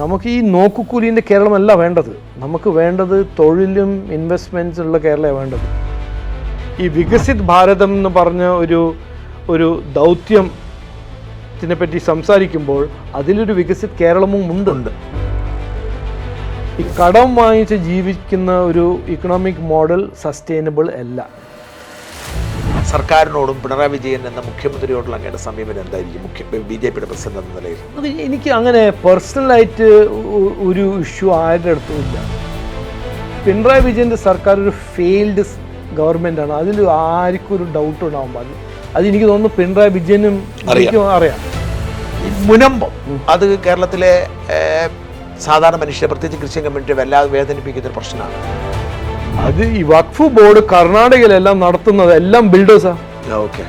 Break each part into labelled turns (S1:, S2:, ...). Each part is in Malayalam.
S1: നമുക്ക് ഈ നോക്കുകൂലിന്റെ കേരളമല്ല വേണ്ടത്. നമുക്ക് വേണ്ടത് തൊഴിലും ഇൻവെസ്റ്റ്മെന്റ്സ് ഉള്ള കേരളമാണ് വേണ്ടത്. ഈ വികസിത് ഭാരതം എന്ന് പറഞ്ഞ ഒരു ഒരു ദൗത്യത്തിനെ പറ്റി സംസാരിക്കുമ്പോൾ അതിലൊരു വികസിത് കേരളവും ഉണ്ട്. ഈ കടം വാങ്ങിച്ച് ജീവിക്കുന്ന ഒരു ഇക്കണോമിക് മോഡൽ സസ്റ്റൈനബിൾ അല്ല.
S2: സർക്കാരിനോടും പിണറായി വിജയൻ എന്ന മുഖ്യമന്ത്രിയോടുള്ള അങ്ങയുടെ സമീപനം എന്തായിരിക്കും? മുഖ്യ ബി ജെ പിയുടെ പ്രസിഡന്റ് എന്ന നിലയിൽ.
S1: എനിക്ക് അങ്ങനെ പേഴ്സണലായിട്ട് ഒരു ഇഷ്യൂ ആരുടെ അടുത്തും ഇല്ല. പിണറായി വിജയന്റെ സർക്കാർ ഒരു ഫെയിൽഡ് ഗവൺമെന്റ് ആണ് അതിൽ ആർക്കും ഒരു ഡൗട്ട് ഉണ്ടാവും. അത് അത് എനിക്ക് തോന്നുന്നു പിണറായി വിജയനും അറിയാം.
S2: മുനമ്പം അത് കേരളത്തിലെ സാധാരണ മനുഷ്യരെ പ്രത്യേകിച്ച് കൃഷി കമ്മ്യൂണിറ്റി വല്ലാതെ വേദനിപ്പിക്കുന്ന ഒരു പ്രശ്നമാണ്.
S1: അത് ഈ വഖഫ് ബോർഡ് കർണാടകയിലെല്ലാം നടത്തുന്നത് എല്ലാം ബിൽഡേഴ്സാ
S2: ഓക്കെ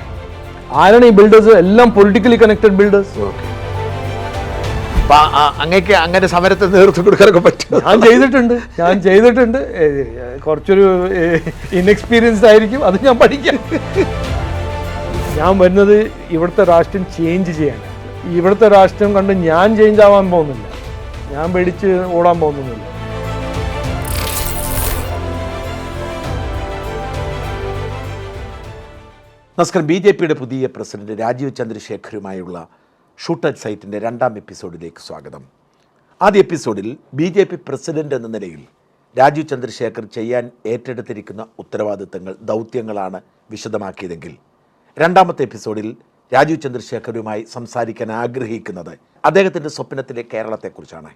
S1: ആരാണ് ഈ ബിൽഡേഴ്സ് എല്ലാം പൊളിറ്റിക്കലി കണക്റ്റഡ് ബിൽഡേഴ്സ്
S2: ഓക്കെ അങ്ങക്ക് അങ്ങനെ സമരത്തെ നേതൃത്വം കൊടുക്കാനൊക്കെ പറ്റും
S1: ഞാൻ ചെയ്തിട്ടുണ്ട്. ഞാൻ ചെയ്തിട്ടുണ്ട്. കുറച്ചൊരു ഇൻഎക്സ്പീരിയൻസ്ഡ് ആയിരിക്കും. അത് ഞാൻ പഠിക്കാം. ഞാൻ വരുന്നത് ഇവിടുത്തെ രാഷ്ട്രം ചേഞ്ച് ചെയ്യാൻ ഇവിടുത്തെ രാഷ്ട്രം കണ്ട് ഞാൻ ചേഞ്ച് ആവാൻ പോകുന്നില്ല. ഞാൻ പേടിച്ച് ഓടാൻ പോകുന്നില്ല.
S2: നമസ്കാരം ബി ജെ പിയുടെ പുതിയ പ്രസിഡന്റ് രാജീവ് ചന്ദ്രശേഖരുമായുള്ള ഷൂട്ട് അറ്റ് സൈറ്റിന്റെ രണ്ടാം എപ്പിസോഡിലേക്ക് സ്വാഗതം. ആദ്യ എപ്പിസോഡിൽ ബി ജെ പി പ്രസിഡന്റ് എന്ന നിലയിൽ രാജീവ് ചന്ദ്രശേഖർ ചെയ്യാൻ ഏറ്റെടുത്തിരിക്കുന്ന ഉത്തരവാദിത്തങ്ങൾ ദൗത്യങ്ങളാണ് വിശദമാക്കിയതെങ്കിൽ രണ്ടാമത്തെ എപ്പിസോഡിൽ രാജീവ് ചന്ദ്രശേഖരുമായി സംസാരിക്കാൻ ആഗ്രഹിക്കുന്നത് അദ്ദേഹത്തിന്റെ സ്വപ്നത്തിലെ കേരളത്തെക്കുറിച്ചാണ്.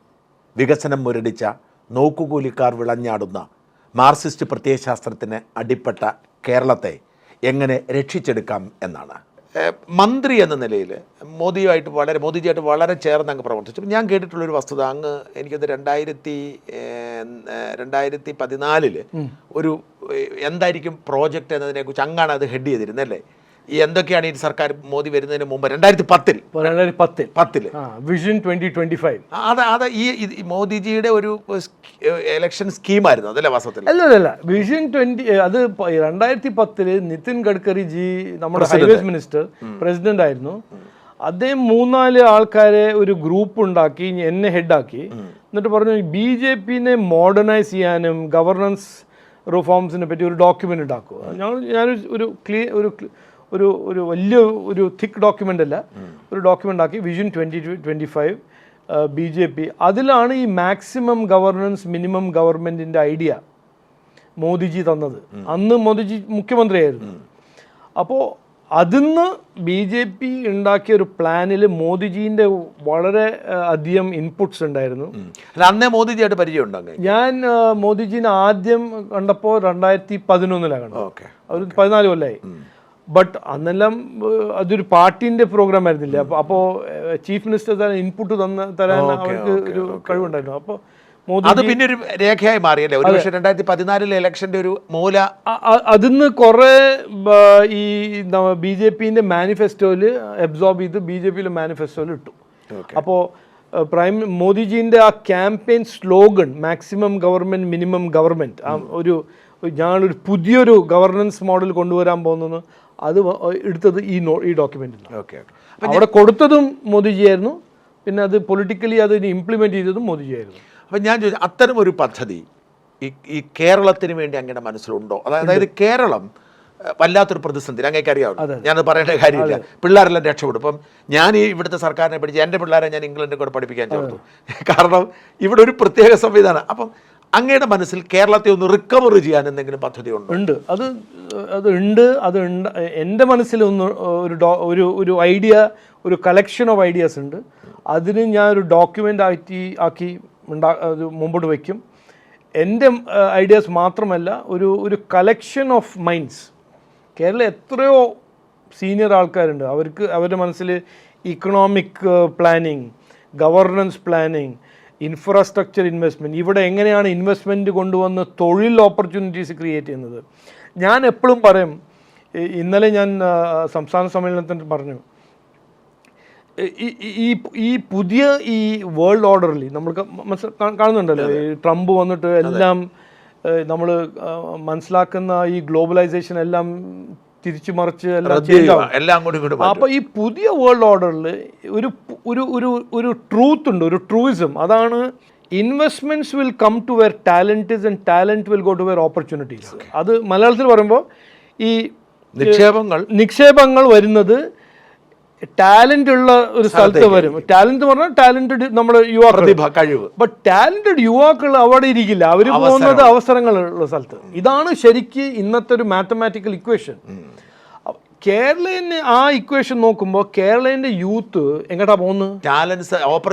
S2: വികസനം മുരടിച്ച നോക്കുകൂലിക്കാർ വിളഞ്ഞാടുന്ന മാർക്സിസ്റ്റ് പ്രത്യയശാസ്ത്രത്തിന് അടിപ്പെട്ട കേരളത്തെ എങ്ങനെ രക്ഷിച്ചെടുക്കാം എന്നാണ്. മന്ത്രി എന്ന നിലയിൽ മോദിയുമായിട്ട് വളരെ മോദിജിയായിട്ട് വളരെ ചേർന്ന് അങ്ങ് പ്രവർത്തിച്ചു. ഞാൻ കേട്ടിട്ടുള്ളൊരു വസ്തുത അങ്ങ് എനിക്കത് രണ്ടായിരത്തി രണ്ടായിരത്തി പതിനാലിൽ ഒരു എന്തായിരിക്കും പ്രോജക്റ്റ് എന്നതിനെക്കുറിച്ച് അങ്ങാണ് അത് ഹെഡ് ചെയ്തിരുന്നല്ലേ എന്തൊക്കെയാണ് ഈ സർക്കാർ മോദി വരുന്നതിന് മുമ്പ്? രണ്ടായിരത്തി പത്തിൽ
S1: രണ്ടായിരത്തി പത്തിൽ. പത്തിൽ വിഷൻ ട്വന്റി ട്വന്റി ഫൈവ്
S2: അത് അത് ഈ മോദിജിയുടെ ഒരു എലക്ഷൻ സ്കീമായിരുന്നു അതല്ലേ വാസ്തവത്തിൽ?
S1: അല്ല അല്ല, വിഷൻ ട്വന്റി അത് രണ്ടായിരത്തി പത്തിൽ നിതിൻ ഗഡ്കരി ജി നമ്മുടെ ഹൈവേസ് മിനിസ്റ്റർ പ്രസിഡന്റ് ആയിരുന്നു. അദ്ദേഹം മൂന്നാൽ ആൾക്കാരെ ഒരു ഗ്രൂപ്പ് ഉണ്ടാക്കി എന്നെ ഹെഡാക്കി എന്നിട്ട് പറഞ്ഞു ബി ജെ പിനെ മോഡേണൈസ് ചെയ്യാനും ഗവർണൻസ് റിഫോംസിനെ പറ്റി ഒരു ഡോക്യുമെന്റ് ഉണ്ടാക്കുക ഞങ്ങൾ ഞാനൊരു ഒരു ക്ലിയർ ഒരു ഒരു ഒരു വലിയ ഒരു തിക്ക് ഡോക്യുമെന്റ് അല്ല. ഒരു ഡോക്യുമെന്റ് ആക്കി vision twenty twenty five B J P അതിലാണ് ഈ മാക്സിമം ഗവർണൻസ് മിനിമം ഗവൺമെന്റിന്റെ ഐഡിയ മോദിജി തന്നത്. അന്ന് മോദിജി മുഖ്യമന്ത്രിയായിരുന്നു. അപ്പോൾ അതിന്ന് ബി ജെ പി ഉണ്ടാക്കിയ ഒരു പ്ലാനിൽ മോദിജീന്റെ വളരെ അധികം ഇൻപുട്സ് ഉണ്ടായിരുന്നു.
S2: അന്നേ മോദിജിയായിട്ട് പരിചയം ഉണ്ടാകും
S1: ഞാൻ മോദിജീനെ ആദ്യം കണ്ടപ്പോൾ രണ്ടായിരത്തി പതിനൊന്നിലാണ് കണ്ടത്.
S2: ഓക്കെ.
S1: ഒരു പതിനാല് കൊല്ലമായി ബട്ട് അന്നെല്ലാം അതൊരു പാർട്ടിന്റെ പ്രോഗ്രാം ആയിരുന്നില്ല? അപ്പോ അപ്പോൾ ചീഫ് മിനിസ്റ്റർ തന്നെ ഇൻപുട്ട് തന്ന തരാൻ അവർക്ക് ഒരു കഴിവുണ്ടായിരുന്നു. അപ്പോൾ
S2: അത് പിന്നെ ഒരു രേഖയായി മാറിയല്ലേ? ഒരു പക്ഷേ രണ്ടായിരത്തി പതിനാലിലെ ഇലക്ഷന്റെ ഒരു മൂല
S1: അതിന്ന് കുറെ ഈ ബി ജെ പിന്റെ മാനിഫെസ്റ്റോയിൽ അബ്സോർബ് ചെയ്ത് ബി ജെ പിയിലെ മാനിഫെസ്റ്റോയിൽ ഇട്ടു. അപ്പോ പ്രൈം മോദിജീന്റെ ആ campaign slogan maximum government minimum government ഒരു ഒരു ഞങ്ങളൊരു പുതിയൊരു ഗവർണൻസ് മോഡൽ കൊണ്ടുവരാൻ പോകുന്നത് അത് എടുത്തത് ഈ നോ ഈ ഡോക്യുമെന്റിൽ
S2: ഓക്കെ ഓക്കെ
S1: അവിടെ കൊടുത്തതും മോദിജിയായിരുന്നു. പിന്നെ അത് പൊളിറ്റിക്കലി അത് ഇംപ്ലിമെന്റ് ചെയ്തതും മോദിജിയായിരുന്നു.
S2: അപ്പം ഞാൻ ചോദിച്ചു അത്തരം ഒരു പദ്ധതി ഈ ഈ കേരളത്തിന് വേണ്ടി അങ്ങനെ മനസ്സിലുണ്ടോ? അതായത് കേരളം വല്ലാത്തൊരു പ്രതിസന്ധി. അങ്ങേക്ക് അറിയാവും? ഞാനത് പറയേണ്ട കാര്യമില്ല. പിള്ളേരെല്ലാം രക്ഷപ്പെടും. ഇപ്പം ഞാൻ ഈ ഇവിടുത്തെ സർക്കാരിനെ പഠിച്ച് എന്റെ പിള്ളേരെ ഞാൻ ഇംഗ്ലണ്ടിൽ കൂടെ പഠിപ്പിക്കാൻ ചേർത്തു. കാരണം ഇവിടെ ഒരു പ്രത്യേക സംവിധാനം. അപ്പം അങ്ങയുടെ മനസ്സിൽ കേരളത്തെ ഒന്ന് റിക്കവർ ചെയ്യാൻ എന്തെങ്കിലും പദ്ധതി ഉണ്ടോ.
S1: ഉണ്ട് അത് അത് ഉണ്ട് അത് ഉണ്ട്. എന്റെ മനസ്സിൽ ഒന്ന് ഒരു ഡോ ഒരു ഒരു ഐഡിയ ഒരു കളക്ഷൻ ഓഫ് ഐഡിയാസ് ഉണ്ട്. അതിന് ഞാൻ ഒരു ഡോക്യുമെന്റ് ആക്കി ആക്കി ഉണ്ടാ മുമ്പോട്ട് വയ്ക്കും. എന്റെ ഐഡിയാസ് മാത്രമല്ല ഒരു ഒരു കളക്ഷൻ ഓഫ് മൈൻഡ്സ് കേരളം എത്രയോ സീനിയർ ആൾക്കാരുണ്ട്. അവർക്ക് അവരുടെ മനസ്സിൽ economic planning governance planning infrastructure investment ഇവിടെ എങ്ങനെയാണ് ഇൻവെസ്റ്റ്മെന്റ് കൊണ്ടുവന്ന് തൊഴിൽ ഓപ്പർച്യൂണിറ്റീസ് ക്രിയേറ്റ് ചെയ്യുന്നത്? ഞാൻ എപ്പോഴും പറയും ഇന്നലെ ഞാൻ സംസ്ഥാന സമ്മേളനത്തിൽ പറഞ്ഞു ഈ ഈ- പുതിയ ഈ വേൾഡ് ഓർഡറിൽ നമ്മൾ കാണുന്നുണ്ടല്ലോ ഈ ട്രംപ് വന്നിട്ട് എല്ലാം നമ്മൾ മനസ്സിലാക്കുന്ന ഈ ഗ്ലോബലൈസേഷൻ എല്ലാം തിരിച്ചു മറിച്ച് എല്ലാം
S2: കൂടി
S1: അപ്പൊ
S2: എല്ലാം അങ്ങോട്ടും ഇങ്ങോട്ടും മാറ്റും.
S1: അപ്പോൾ ഈ പുതിയ വേൾഡ് ഓർഡറിൽ ഒരു ഒരു ഒരു ഒരു ട്രൂത്ത് ഉണ്ട് ഒരു ട്രൂയിസം അതാണ് investments will come to where talent is and talent will go to where opportunities അത് മലയാളത്തിൽ പറയുമ്പോൾ ഈ
S2: നിക്ഷേപങ്ങൾ
S1: നിക്ഷേപങ്ങൾ വരുന്നത് ടാലന്റ് ഉള്ള ഒരു സ്ഥലത്ത് വരും. ടാലന്റ് പറഞ്ഞാൽ ടാലന്റഡ് നമ്മുടെ യുവാക്കൾ.
S2: കഴിവ്.
S1: ബട്ട് ടാലന്റഡ് യുവാക്കൾ അവിടെ ഇരിക്കില്ല. അവർ പോകുന്നത് അവസരങ്ങളുള്ള സ്ഥലത്ത്. ഇതാണ് ശരിക്ക് ഇന്നത്തെ ഒരു മാത്തമാറ്റിക്കൽ ഇക്വേഷൻ കേരളീന് ആ ഇക്വേഷൻ നോക്കുമ്പോൾ കേരളന്റെ യൂത്ത് എങ്ങോട്ടാ പോകുന്നത്?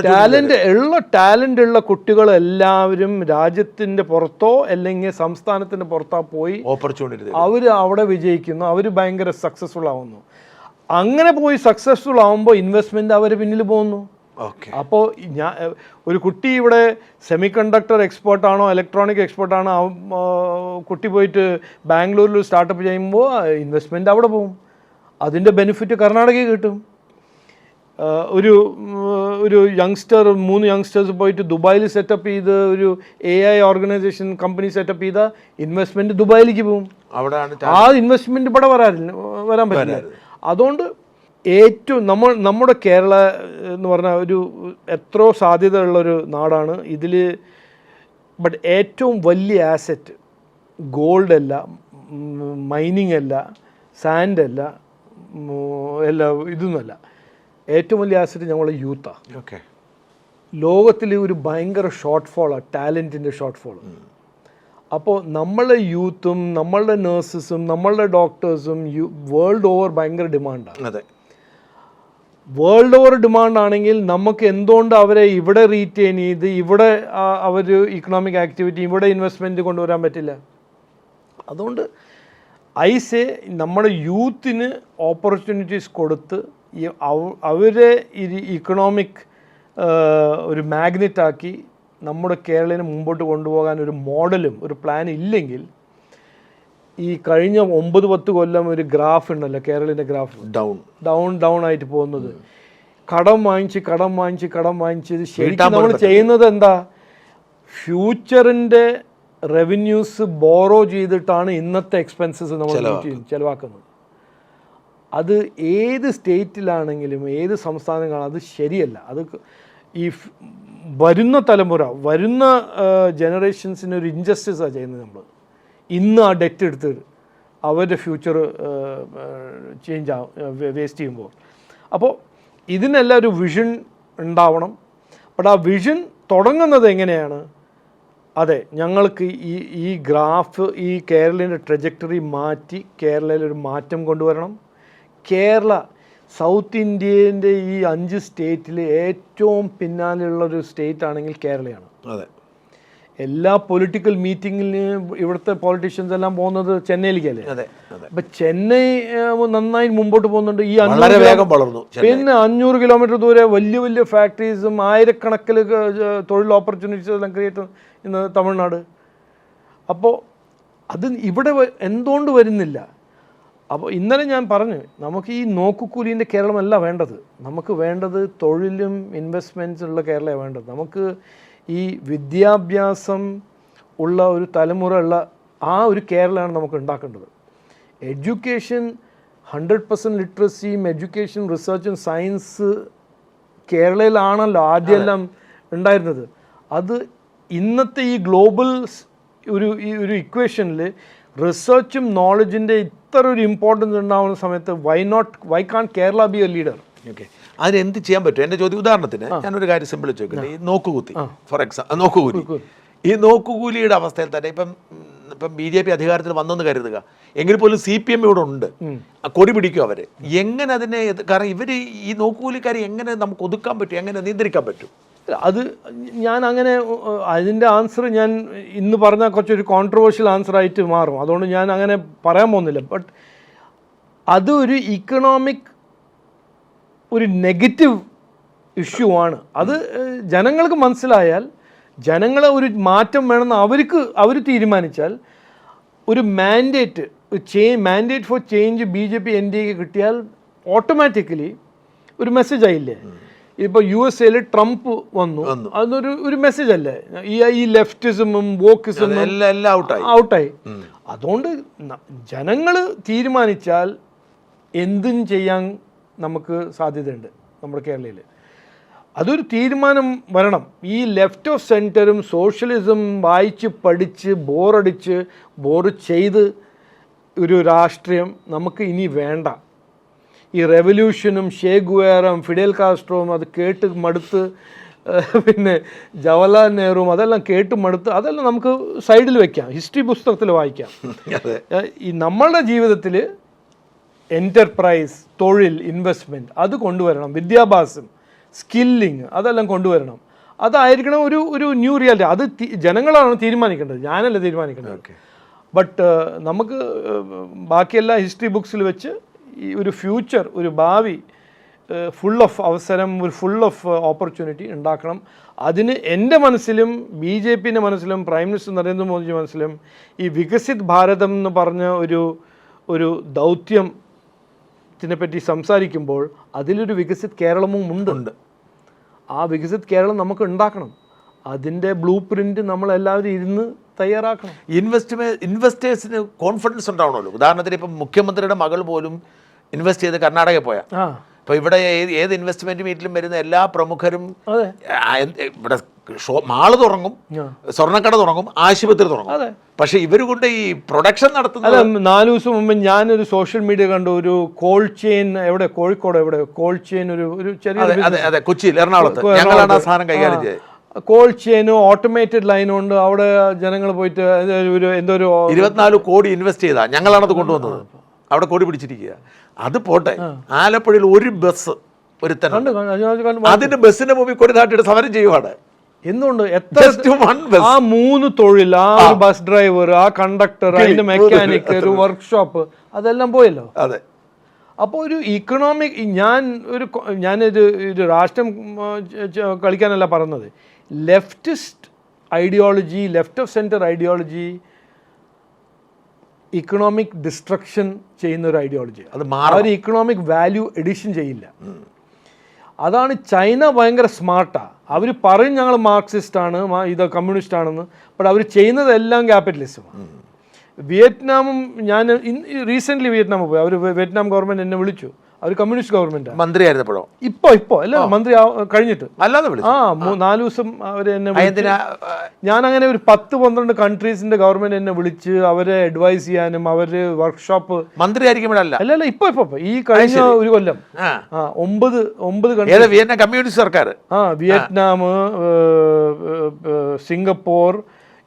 S1: ടാലന്റ് ഉള്ള ടാലന്റ് ഉള്ള കുട്ടികൾ എല്ലാവരും രാജ്യത്തിന്റെ പുറത്തോ അല്ലെങ്കിൽ സംസ്ഥാനത്തിന്റെ പുറത്തോ പോയി
S2: ഓപ്പർച്യൂണിറ്റി
S1: അവർ അവിടെ വിജയിക്കുന്നു. അവർ ഭയങ്കര സക്സസ്ഫുൾ ആവുന്നു. അങ്ങനെ പോയി സക്സസ്ഫുൾ ആവുമ്പോൾ ഇൻവെസ്റ്റ്മെന്റ് അവർ പിന്നിൽ പോകുന്നു.
S2: ഓക്കെ
S1: അപ്പോൾ ഞാൻ ഒരു കുട്ടി ഇവിടെ സെമി കണ്ടക്ടർ എക്സ്പേർട്ടാണോ ഇലക്ട്രോണിക് എക്സ്പേർട്ടാണോ കുട്ടി പോയിട്ട് ബാംഗ്ലൂരിൽ സ്റ്റാർട്ടപ്പ് ചെയ്യുമ്പോൾ ഇൻവെസ്റ്റ്മെന്റ് അവിടെ പോകും. അതിന്റെ ബെനിഫിറ്റ് കർണാടകയിൽ കിട്ടും. ഒരു ഒരു യങ്സ്റ്റർ മൂന്ന് യങ്സ്റ്റേഴ്സ് പോയിട്ട് ദുബായിൽ സെറ്റപ്പ് ചെയ്ത് ഒരു A I organisation company setup ചെയ്ത ഇൻവെസ്റ്റ്മെന്റ് ദുബായിലേക്ക് പോകും.
S2: അവിടെ
S1: ആ ഇൻവെസ്റ്റ്മെന്റ് ഇവിടെ വരാറില്ല വരാൻ പറ്റില്ല. അതുകൊണ്ട് ഏറ്റവും നമ്മൾ നമ്മുടെ കേരള എന്ന് പറഞ്ഞാൽ ഒരു എത്രയോ സാധ്യതയുള്ളൊരു നാടാണ്. ഇതിൽ ബട്ട് ഏറ്റവും വലിയ ആസറ്റ് ഗോൾഡ് അല്ല മൈനിങ് അല്ല സാൻഡ് അല്ല എല്ലാ ഇതൊന്നുമല്ല. ഏറ്റവും വലിയ ആസറ്റ് ഞങ്ങളുടെ യൂത്താണ്
S2: ഓക്കെ
S1: ലോകത്തിൽ ഒരു ഭയങ്കര ഷോർട്ട് ഫോളാണ് ടാലന്റിന്റെ ഷോർട്ട് ഫോൾ അപ്പോൾ നമ്മളുടെ യൂത്തും നമ്മളുടെ നേഴ്സസും നമ്മളുടെ ഡോക്ടേഴ്സും യു വേൾഡ് ഓവർ ഭയങ്കര ഡിമാൻഡാണ്
S2: അതെ.
S1: വേൾഡ് ഓവർ ഡിമാൻഡ് ആണെങ്കിൽ നമുക്ക് എന്തുകൊണ്ട് അവരെ ഇവിടെ റീറ്റെയിൻ ചെയ്ത് ഇവിടെ അവർ ഇക്കണോമിക് ആക്ടിവിറ്റി ഇവിടെ ഇൻവെസ്റ്റ്മെന്റ് കൊണ്ടുവരാൻ പറ്റില്ല? അതുകൊണ്ട് ഐ സേ നമ്മുടെ യൂത്തിന് ഓപ്പർച്യൂണിറ്റീസ് കൊടുത്ത് അവരെ ഇക്കണോമിക് ഒരു മാഗ്നറ്റ് ആക്കി നമ്മുടെ കേരളീനെ മുമ്പോട്ട് കൊണ്ടുപോകാൻ ഒരു മോഡലും ഒരു പ്ലാൻ ഇല്ലെങ്കിൽ ഈ കഴിഞ്ഞ ഒമ്പത് പത്ത് കൊല്ലം ഒരു ഗ്രാഫ് ഉണ്ടല്ലോ കേരളീന്റെ ഗ്രാഫ്
S2: ഡൗൺ
S1: ഡൗൺ ഡൗൺ ആയിട്ട് പോകുന്നത്. കടം വാങ്ങിച്ച് കടം വാങ്ങിച്ച് കടം വാങ്ങിച്ച് ശരിക്കും നമ്മൾ ചെയ്യുന്നത് എന്താ? ഫ്യൂച്ചറിന്റെ റവന്യൂസ് ബോറോ ചെയ്തിട്ടാണ് ഇന്നത്തെ എക്സ്പെൻസസ് നമ്മൾ ചെലവാക്കുന്നത്. അത് ഏത് സ്റ്റേറ്റിലാണെങ്കിലും ഏത് സംസ്ഥാനങ്ങളാണ് അത് ശരിയല്ല. അത് ഈ വരുന്ന തലമുറ വരുന്ന ജനറേഷൻസിന് ഒരു ഇൻജസ്റ്റിസാണ് ചെയ്യുന്നത് നമ്മൾ ഇന്ന് ആ ഡെറ്റ് എടുത്ത് അവരുടെ ഫ്യൂച്ചർ ചേഞ്ച് ആവും വേസ്റ്റ് ചെയ്യുമ്പോൾ. അപ്പോൾ ഇതിനെല്ലാം ഒരു വിഷൻ ഉണ്ടാവണം. ബട്ട് ആ വിഷൻ തുടങ്ങുന്നത് എങ്ങനെയാണ്? അതെ ഞങ്ങൾക്ക് ഈ ഈ ഗ്രാഫ് ഈ കേരളീന്റെ ട്രജക്ടറി മാറ്റി കേരളയിൽ ഒരു മാറ്റം കൊണ്ടുവരണം. കേരള സൗത്ത് ഇന്ത്യന്റെ ഈ അഞ്ച് സ്റ്റേറ്റിൽ ഏറ്റവും പിന്നാലെയുള്ള ഒരു സ്റ്റേറ്റ് ആണെങ്കിൽ കേരളയാണ്.
S2: അതെ.
S1: എല്ലാ പൊളിറ്റിക്കൽ മീറ്റിങ്ങിന് ഇവിടുത്തെ പൊളിറ്റീഷ്യൻസ് എല്ലാം പോകുന്നത് ചെന്നൈയിലേക്കല്ലേ
S2: അതെ
S1: അപ്പൊ ചെന്നൈ നന്നായി മുമ്പോട്ട് പോകുന്നുണ്ട്. ഈ
S2: വളരെ വേഗം വളർന്നു.
S1: പിന്നെ അഞ്ഞൂറ് കിലോമീറ്റർ ദൂരെ വലിയ വലിയ ഫാക്ടറീസും ആയിരക്കണക്കിൽ തൊഴിൽ ഓപ്പർച്യൂണിറ്റീസ് എല്ലാം ക്രിയേറ്റ് ഇന്ന് തമിഴ്നാട്. അപ്പോൾ അത് ഇവിടെ എന്തുകൊണ്ട് വരുന്നില്ല? അപ്പോൾ ഇന്നലെ ഞാൻ പറഞ്ഞു നമുക്ക് ഈ നോക്കുകൂലിന്റെ കേരളമല്ല വേണ്ടത്. നമുക്ക് വേണ്ടത് തൊഴിലും ഇൻവെസ്റ്റ്മെന്റ്സ് ഉള്ള കേരളമാണ് വേണ്ടത്. നമുക്ക് ഈ വിദ്യാഭ്യാസം ഉള്ള ഒരു തലമുറ ഉള്ള ആ ഒരു കേരളമാണ് നമുക്ക് ഉണ്ടാക്കേണ്ടത്. എഡ്യൂക്കേഷൻ ഹൺഡ്രഡ് പെർസെന്റ് ലിറ്ററസിയും എഡ്യൂക്കേഷൻ റിസർച്ചും സയൻസ് കേരളയിലാണല്ലോ ആദ്യമെല്ലാം ഉണ്ടായിരുന്നത്. അത് ഇന്നത്തെ ഈ ഗ്ലോബൽ ഒരു ഈ ഒരു ഇക്വേഷനിൽ റിസർച്ചും നോളജിന്റെ ഇത്ര ഒരു ഇമ്പോർട്ടൻസ് ഉണ്ടാവുന്ന സമയത്ത് why not why can Kerala B A leader
S2: okay അതിനെന്ത് ചെയ്യാൻ പറ്റും? എന്റെ ചോദ്യം ഉദാഹരണത്തിന് ഞാനൊരു കാര്യം സിമ്പിൾ ചോദിക്കട്ടെ. ഈ നോക്കുകുത്തി ഫോർ എക്സാമ്പിൾ നോക്കുകൂലി ഈ നോക്കുകൂലിയുടെ അവസ്ഥയിൽ തന്നെ ഇപ്പം ഇപ്പം ബി ജെ പി അധികാരത്തിൽ വന്നെന്ന് കരുതുക. എങ്കിൽ പോലും സി പി എം ഇവിടെ ഉണ്ട്. കൊടി പിടിക്കും അവർ എങ്ങനെ അതിനെ കാരണം ഇവർ ഈ നോക്കുകൂലിക്കാരെ എങ്ങനെ നമുക്ക് ഒതുക്കാൻ പറ്റും? എങ്ങനെ നിയന്ത്രിക്കാൻ പറ്റും?
S1: അത് ഞാൻ അങ്ങനെ അതിന്റെ ആൻസർ ഞാൻ ഇന്ന് പറഞ്ഞാൽ കുറച്ചൊരു കോൺട്രവേഴ്ഷ്യൽ ആൻസർ ആയിട്ട് മാറും. അതുകൊണ്ട് ഞാൻ അങ്ങനെ പറയാൻ പോകുന്നില്ല. ബട്ട് അത് ഒരു ഇക്കണോമിക് ഒരു നെഗറ്റീവ് ഇഷ്യൂ ആണ്. അത് ജനങ്ങൾക്ക് മനസ്സിലായാൽ ജനങ്ങളെ ഒരു മാറ്റം വേണമെന്ന് അവർക്ക് അവർ തീരുമാനിച്ചാൽ ഒരു മാൻഡേറ്റ് ചേ mandate for change B J P N D എക്ക് കിട്ടിയാൽ ഓട്ടോമാറ്റിക്കലി ഒരു മെസ്സേജ് ആയില്ലേ? ഇപ്പോൾ യു എസ് എയിൽ ട്രംപ് വന്നു. അതൊരു ഒരു മെസ്സേജ് അല്ലേ? ഈ ഈ ലെഫ്റ്റിസമും വോക്കിസമും
S2: എല്ലാം എല്ലാം ഔട്ടായി
S1: ഔട്ടായി അതുകൊണ്ട് ജനങ്ങൾ തീരുമാനിച്ചാൽ എന്തും ചെയ്യാൻ നമുക്ക് സാധ്യതയുണ്ട് നമ്മുടെ കേരളയിൽ അതൊരു തീരുമാനം വരണം. ഈ ലെഫ്റ്റ് ഓഫ് സെന്ററും സോഷ്യലിസം വായിച്ച് പഠിച്ച് ബോറടിച്ച് ബോർ ചെയ്ത് ഒരു രാഷ്ട്രീയം നമുക്ക് ഇനി വേണ്ട. ഈ റെവല്യൂഷനും ഷേഗുവേറും ഫിഡൽ കാസ്ട്രോവും അത് കേട്ട് മടുത്ത് പിന്നെ ജവഹർലാൽ നെഹ്റുവും അതെല്ലാം കേട്ട് മടുത്ത് അതെല്ലാം നമുക്ക് സൈഡിൽ വെക്കാം ഹിസ്റ്ററി പുസ്തകത്തിൽ വായിക്കാം. ഈ നമ്മളുടെ ജീവിതത്തിൽ എന്റർപ്രൈസ് തൊഴിൽ ഇൻവെസ്റ്റ്മെന്റ് അത് കൊണ്ടുവരണം. വിദ്യാഭ്യാസം സ്കില്ലിങ് അതെല്ലാം കൊണ്ടുവരണം. അതായിരിക്കണം ഒരു ഒരു ന്യൂ റിയാലിറ്റി അത് ജനങ്ങളാണ് തീരുമാനിക്കേണ്ടത്. ഞാനല്ല തീരുമാനിക്കേണ്ടത്. ബട്ട് നമുക്ക് ബാക്കിയെല്ലാ ഹിസ്റ്ററി ബുക്സിൽ വെച്ച് ഈ ഒരു ഫ്യൂച്ചർ ഒരു ഭാവി ഫുൾ ഓഫ് അവസരം ഒരു ഫുൾ ഓഫ് ഓപ്പർച്യൂണിറ്റി ഉണ്ടാക്കണം. അതിന് എന്റെ മനസ്സിലും ബി ജെ പിന്റെ മനസ്സിലും പ്രൈം മിനിസ്റ്റർ നരേന്ദ്രമോദിയുടെ മനസ്സിലും ഈ വികസിത് ഭാരതം എന്ന് പറഞ്ഞ ഒരു ഒരു ദൗത്യം പറ്റി സംസാരിക്കുമ്പോൾ അതിലൊരു വികസിത് കേരളവും ഉണ്ട്. ആ വികസിത് കേരളം നമുക്ക് ഉണ്ടാക്കണം. അതിന്റെ ബ്ലൂ പ്രിന്റ് നമ്മളെല്ലാവരും ഇരുന്ന് തയ്യാറാക്കണം.
S2: ഇൻവെസ്റ്റ്മെ ഇൻവെസ്റ്റേഴ്സിന് കോൺഫിഡൻസ് ഉണ്ടാവണമല്ലോ. ഉദാഹരണത്തിന് ഇപ്പം മുഖ്യമന്ത്രിയുടെ മകൾ പോലും ഇൻവെസ്റ്റ് ചെയ്ത് കർണാടകയിൽ പോയാൽ
S1: ആ.
S2: ഇപ്പോൾ ഇവിടെ ഏത് ഏത് ഇൻവെസ്റ്റ്മെന്റ് മീറ്റിലും വരുന്ന എല്ലാ പ്രമുഖരും ഇവിടെ ഷോ മാൾ തുടങ്ങും. സ്വർണക്കട തുടങ്ങും ആശുപത്രി തുടങ്ങും
S1: അതെ.
S2: പക്ഷെ ഇവർ കൊണ്ട് ഈ പ്രൊഡക്ഷൻ നടത്തുന്നത്
S1: നാല് ദിവസം മുമ്പ് ഞാനൊരു സോഷ്യൽ മീഡിയ കണ്ടു ഒരു കോൾ ചെയിൻ എവിടെ കോഴിക്കോട് എവിടെ കോൾ ചെയിൻ ഒരു ഒരു ചെറിയ
S2: അതെ അതെ അതെ കൊച്ചിയിൽ എറണാകുളത്ത്. ഞങ്ങളാണ് ആ സാധനം കൈകാര്യം ചെയ്തത്.
S1: കോൾഡ് ചെയിനും ഓട്ടോമേറ്റഡ് ലൈനും ഉണ്ട്. അവിടെ ജനങ്ങൾ പോയിട്ട് ഒരു എന്തോ ഒരു
S2: ഇരുപത്തിനാല് കോടി ഇൻവെസ്റ്റ് ചെയ്താ. ഞങ്ങളാണത് കൊണ്ടുവന്നത്. അവിടെ കോടി പിടിച്ചിരിക്കുക. അത് പോട്ടെ. ആലപ്പുഴയിൽ ഒരു ബസ് ഒരുത്തനുണ്ട് അതിന്റെ ബസ്സിന്റെ മുമ്പിൽ കൊടി നാട്ടിട്ട് സമരം ചെയ്യുവാണ്.
S1: എന്തുകൊണ്ട്? എത്ര ആ മൂന്ന് തൊഴിൽ ആ ബസ് ഡ്രൈവർ ആ കണ്ടക്ടർ അതിന്റെ മെക്കാനിക് ഒരു വർക്ക്ഷോപ്പ് അതെല്ലാം പോയല്ലോ?
S2: അതെ.
S1: അപ്പോൾ ഒരു ഇക്കണോമിക് ഞാൻ ഒരു ഞാനൊരു ഒരു രാഷ്ട്രം കളിക്കാനല്ല പറഞ്ഞത്. Leftist ideology left of centre ideology economic destruction ചെയ്യുന്ന ഒരു ഐഡിയോളജി
S2: അത്
S1: അവർ ഇക്കണോമിക് വാല്യൂ എഡിഷൻ ചെയ്യില്ല. അതാണ് ചൈന ഭയങ്കര സ്മാർട്ടാണ് അവർ പറയും ഞങ്ങൾ മാർക്സിസ്റ്റ് ആണ് ഇത് കമ്മ്യൂണിസ്റ്റ് ആണെന്ന്. ബട്ട് അവർ ചെയ്യുന്നതെല്ലാം ക്യാപിറ്റലിസമാണ് വിയറ്റ്നാമും ഞാൻ റീസെന്റ്ലി വിയറ്റ്നാമിൽ പോയി. അവർ വിയറ്റ്നാം ഗവൺമെന്റ് എന്നെ വിളിച്ചു. അവർ കമ്മ്യൂണിസ്റ്റ് ഗവൺമെന്റാണ്
S2: മന്ത്രിയായിരുന്നപ്പോഴോ?
S1: ഇപ്പോ ഇപ്പോ. അല്ല മന്ത്രി കഴിഞ്ഞിട്ട്.
S2: അല്ലാതെ
S1: ആ നാല് ദിവസം അവർ എന്നെ ഞാൻ അങ്ങനെ ഒരു പത്ത് പന്ത്രണ്ട് കൺട്രീസിന്റെ ഗവൺമെന്റ് എന്നെ വിളിച്ച് അവരെ അഡ്വൈസ് ചെയ്യാനും അവർ വർക്ക്ഷോപ്പ്
S2: മന്ത്രി ആയിരിക്കുമ്പോഴല്ല
S1: അല്ല അല്ല ഇപ്പൊ ഇപ്പൊ. ഈ കഴിഞ്ഞ ഒരു കൊല്ലം.
S2: ആ.
S1: ഒമ്പത് ഒമ്പത്
S2: വിയറ്റ്നാം കമ്മ്യൂണിസ്റ്റ് സർക്കാർ?
S1: ആ വിയറ്റ്നാം സിംഗപ്പൂർ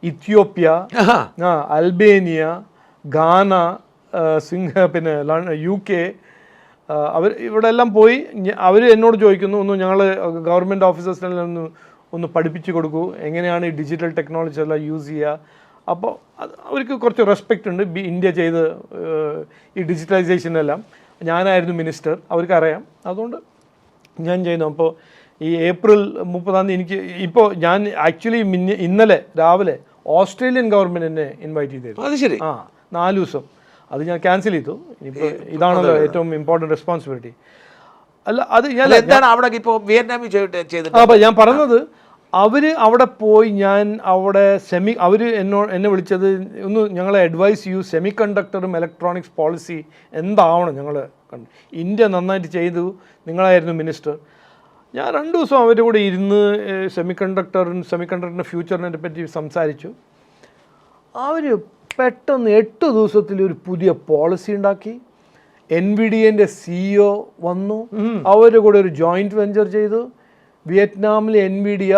S1: ഇത്യോപ്യ അൽബേനിയ ഗാന സിംഗ പിന്നെ യു കെ അവർ ഇവിടെ എല്ലാം പോയി അവർ എന്നോട് ചോദിക്കുന്നു ഒന്ന് ഞങ്ങൾ ഗവൺമെന്റ് ഓഫീസേഴ്സിനെല്ലാം ഒന്ന് ഒന്ന് പഠിപ്പിച്ചു കൊടുക്കൂ. എങ്ങനെയാണ് ഈ ഡിജിറ്റൽ ടെക്നോളജി എല്ലാം യൂസ് ചെയ്യുക അപ്പോൾ അത് അവർക്ക് കുറച്ച് റെസ്പെക്റ്റ് ഉണ്ട്. ബി- ഇന്ത്യ ചെയ്ത് ഈ ഡിജിറ്റലൈസേഷനെല്ലാം ഞാനായിരുന്നു മിനിസ്റ്റർ അവർക്ക് അറിയാം അതുകൊണ്ട് ഞാൻ ചെയ്യുന്നു. അപ്പോൾ ഈ ഏപ്രിൽ മുപ്പതാം തീയതി എനിക്ക് ഇപ്പോൾ ഞാൻ ആക്ച്വലി മിന്ന ഇന്നലെ രാവിലെ ഓസ്ട്രേലിയൻ ഗവൺമെന്റ് എന്നെ ഇൻവൈറ്റ് ചെയ്തിരുന്നു.
S2: അത് ശരി.
S1: ആ നാല് ദിവസം. അത് ഞാൻ ക്യാൻസൽ ചെയ്തു. ഇനിയിപ്പോൾ ഇതാണല്ലോ ഏറ്റവും ഇമ്പോർട്ടന്റ് റെസ്പോൺസിബിലിറ്റി അല്ല അത് ഞാൻ
S2: എന്താണ് അവിടെ ഇപ്പോൾ വിയറ്റ്നാമിൽ ചെയ്തിട്ട്
S1: അപ്പോൾ ഞാൻ പറഞ്ഞത് അവർ അവിടെ പോയി ഞാൻ അവിടെ സെമി അവർ എന്നോ എന്നെ വിളിച്ചത് ഒന്ന് ഞങ്ങളെ അഡ്വൈസ് ചെയ്യൂ സെമി കണ്ടക്ടറും ഇലക്ട്രോണിക്സ് പോളിസി എന്താവണം ഞങ്ങൾ കണ്ടു. ഇന്ത്യ നന്നായിട്ട് ചെയ്തു നിങ്ങളായിരുന്നു മിനിസ്റ്റർ ഞാൻ രണ്ട് ദിവസം അവരുടെ കൂടെ ഇരുന്ന് സെമി കണ്ടക്ടറും സെമി കണ്ടക്ടറിന്റെ ഫ്യൂച്ചറിനെ പറ്റി സംസാരിച്ചു. അവർ പെട്ടെന്ന് എട്ട് ദിവസത്തിൽ ഒരു പുതിയ പോളിസി ഉണ്ടാക്കി. എൻ വി ഡി എന്റെ സിഇഒ വന്നു. അവരുടെ കൂടെ ഒരു ജോയിന്റ് വെഞ്ചർ ചെയ്തു. വിയറ്റ്നാമിലെ എൻ വി ഡി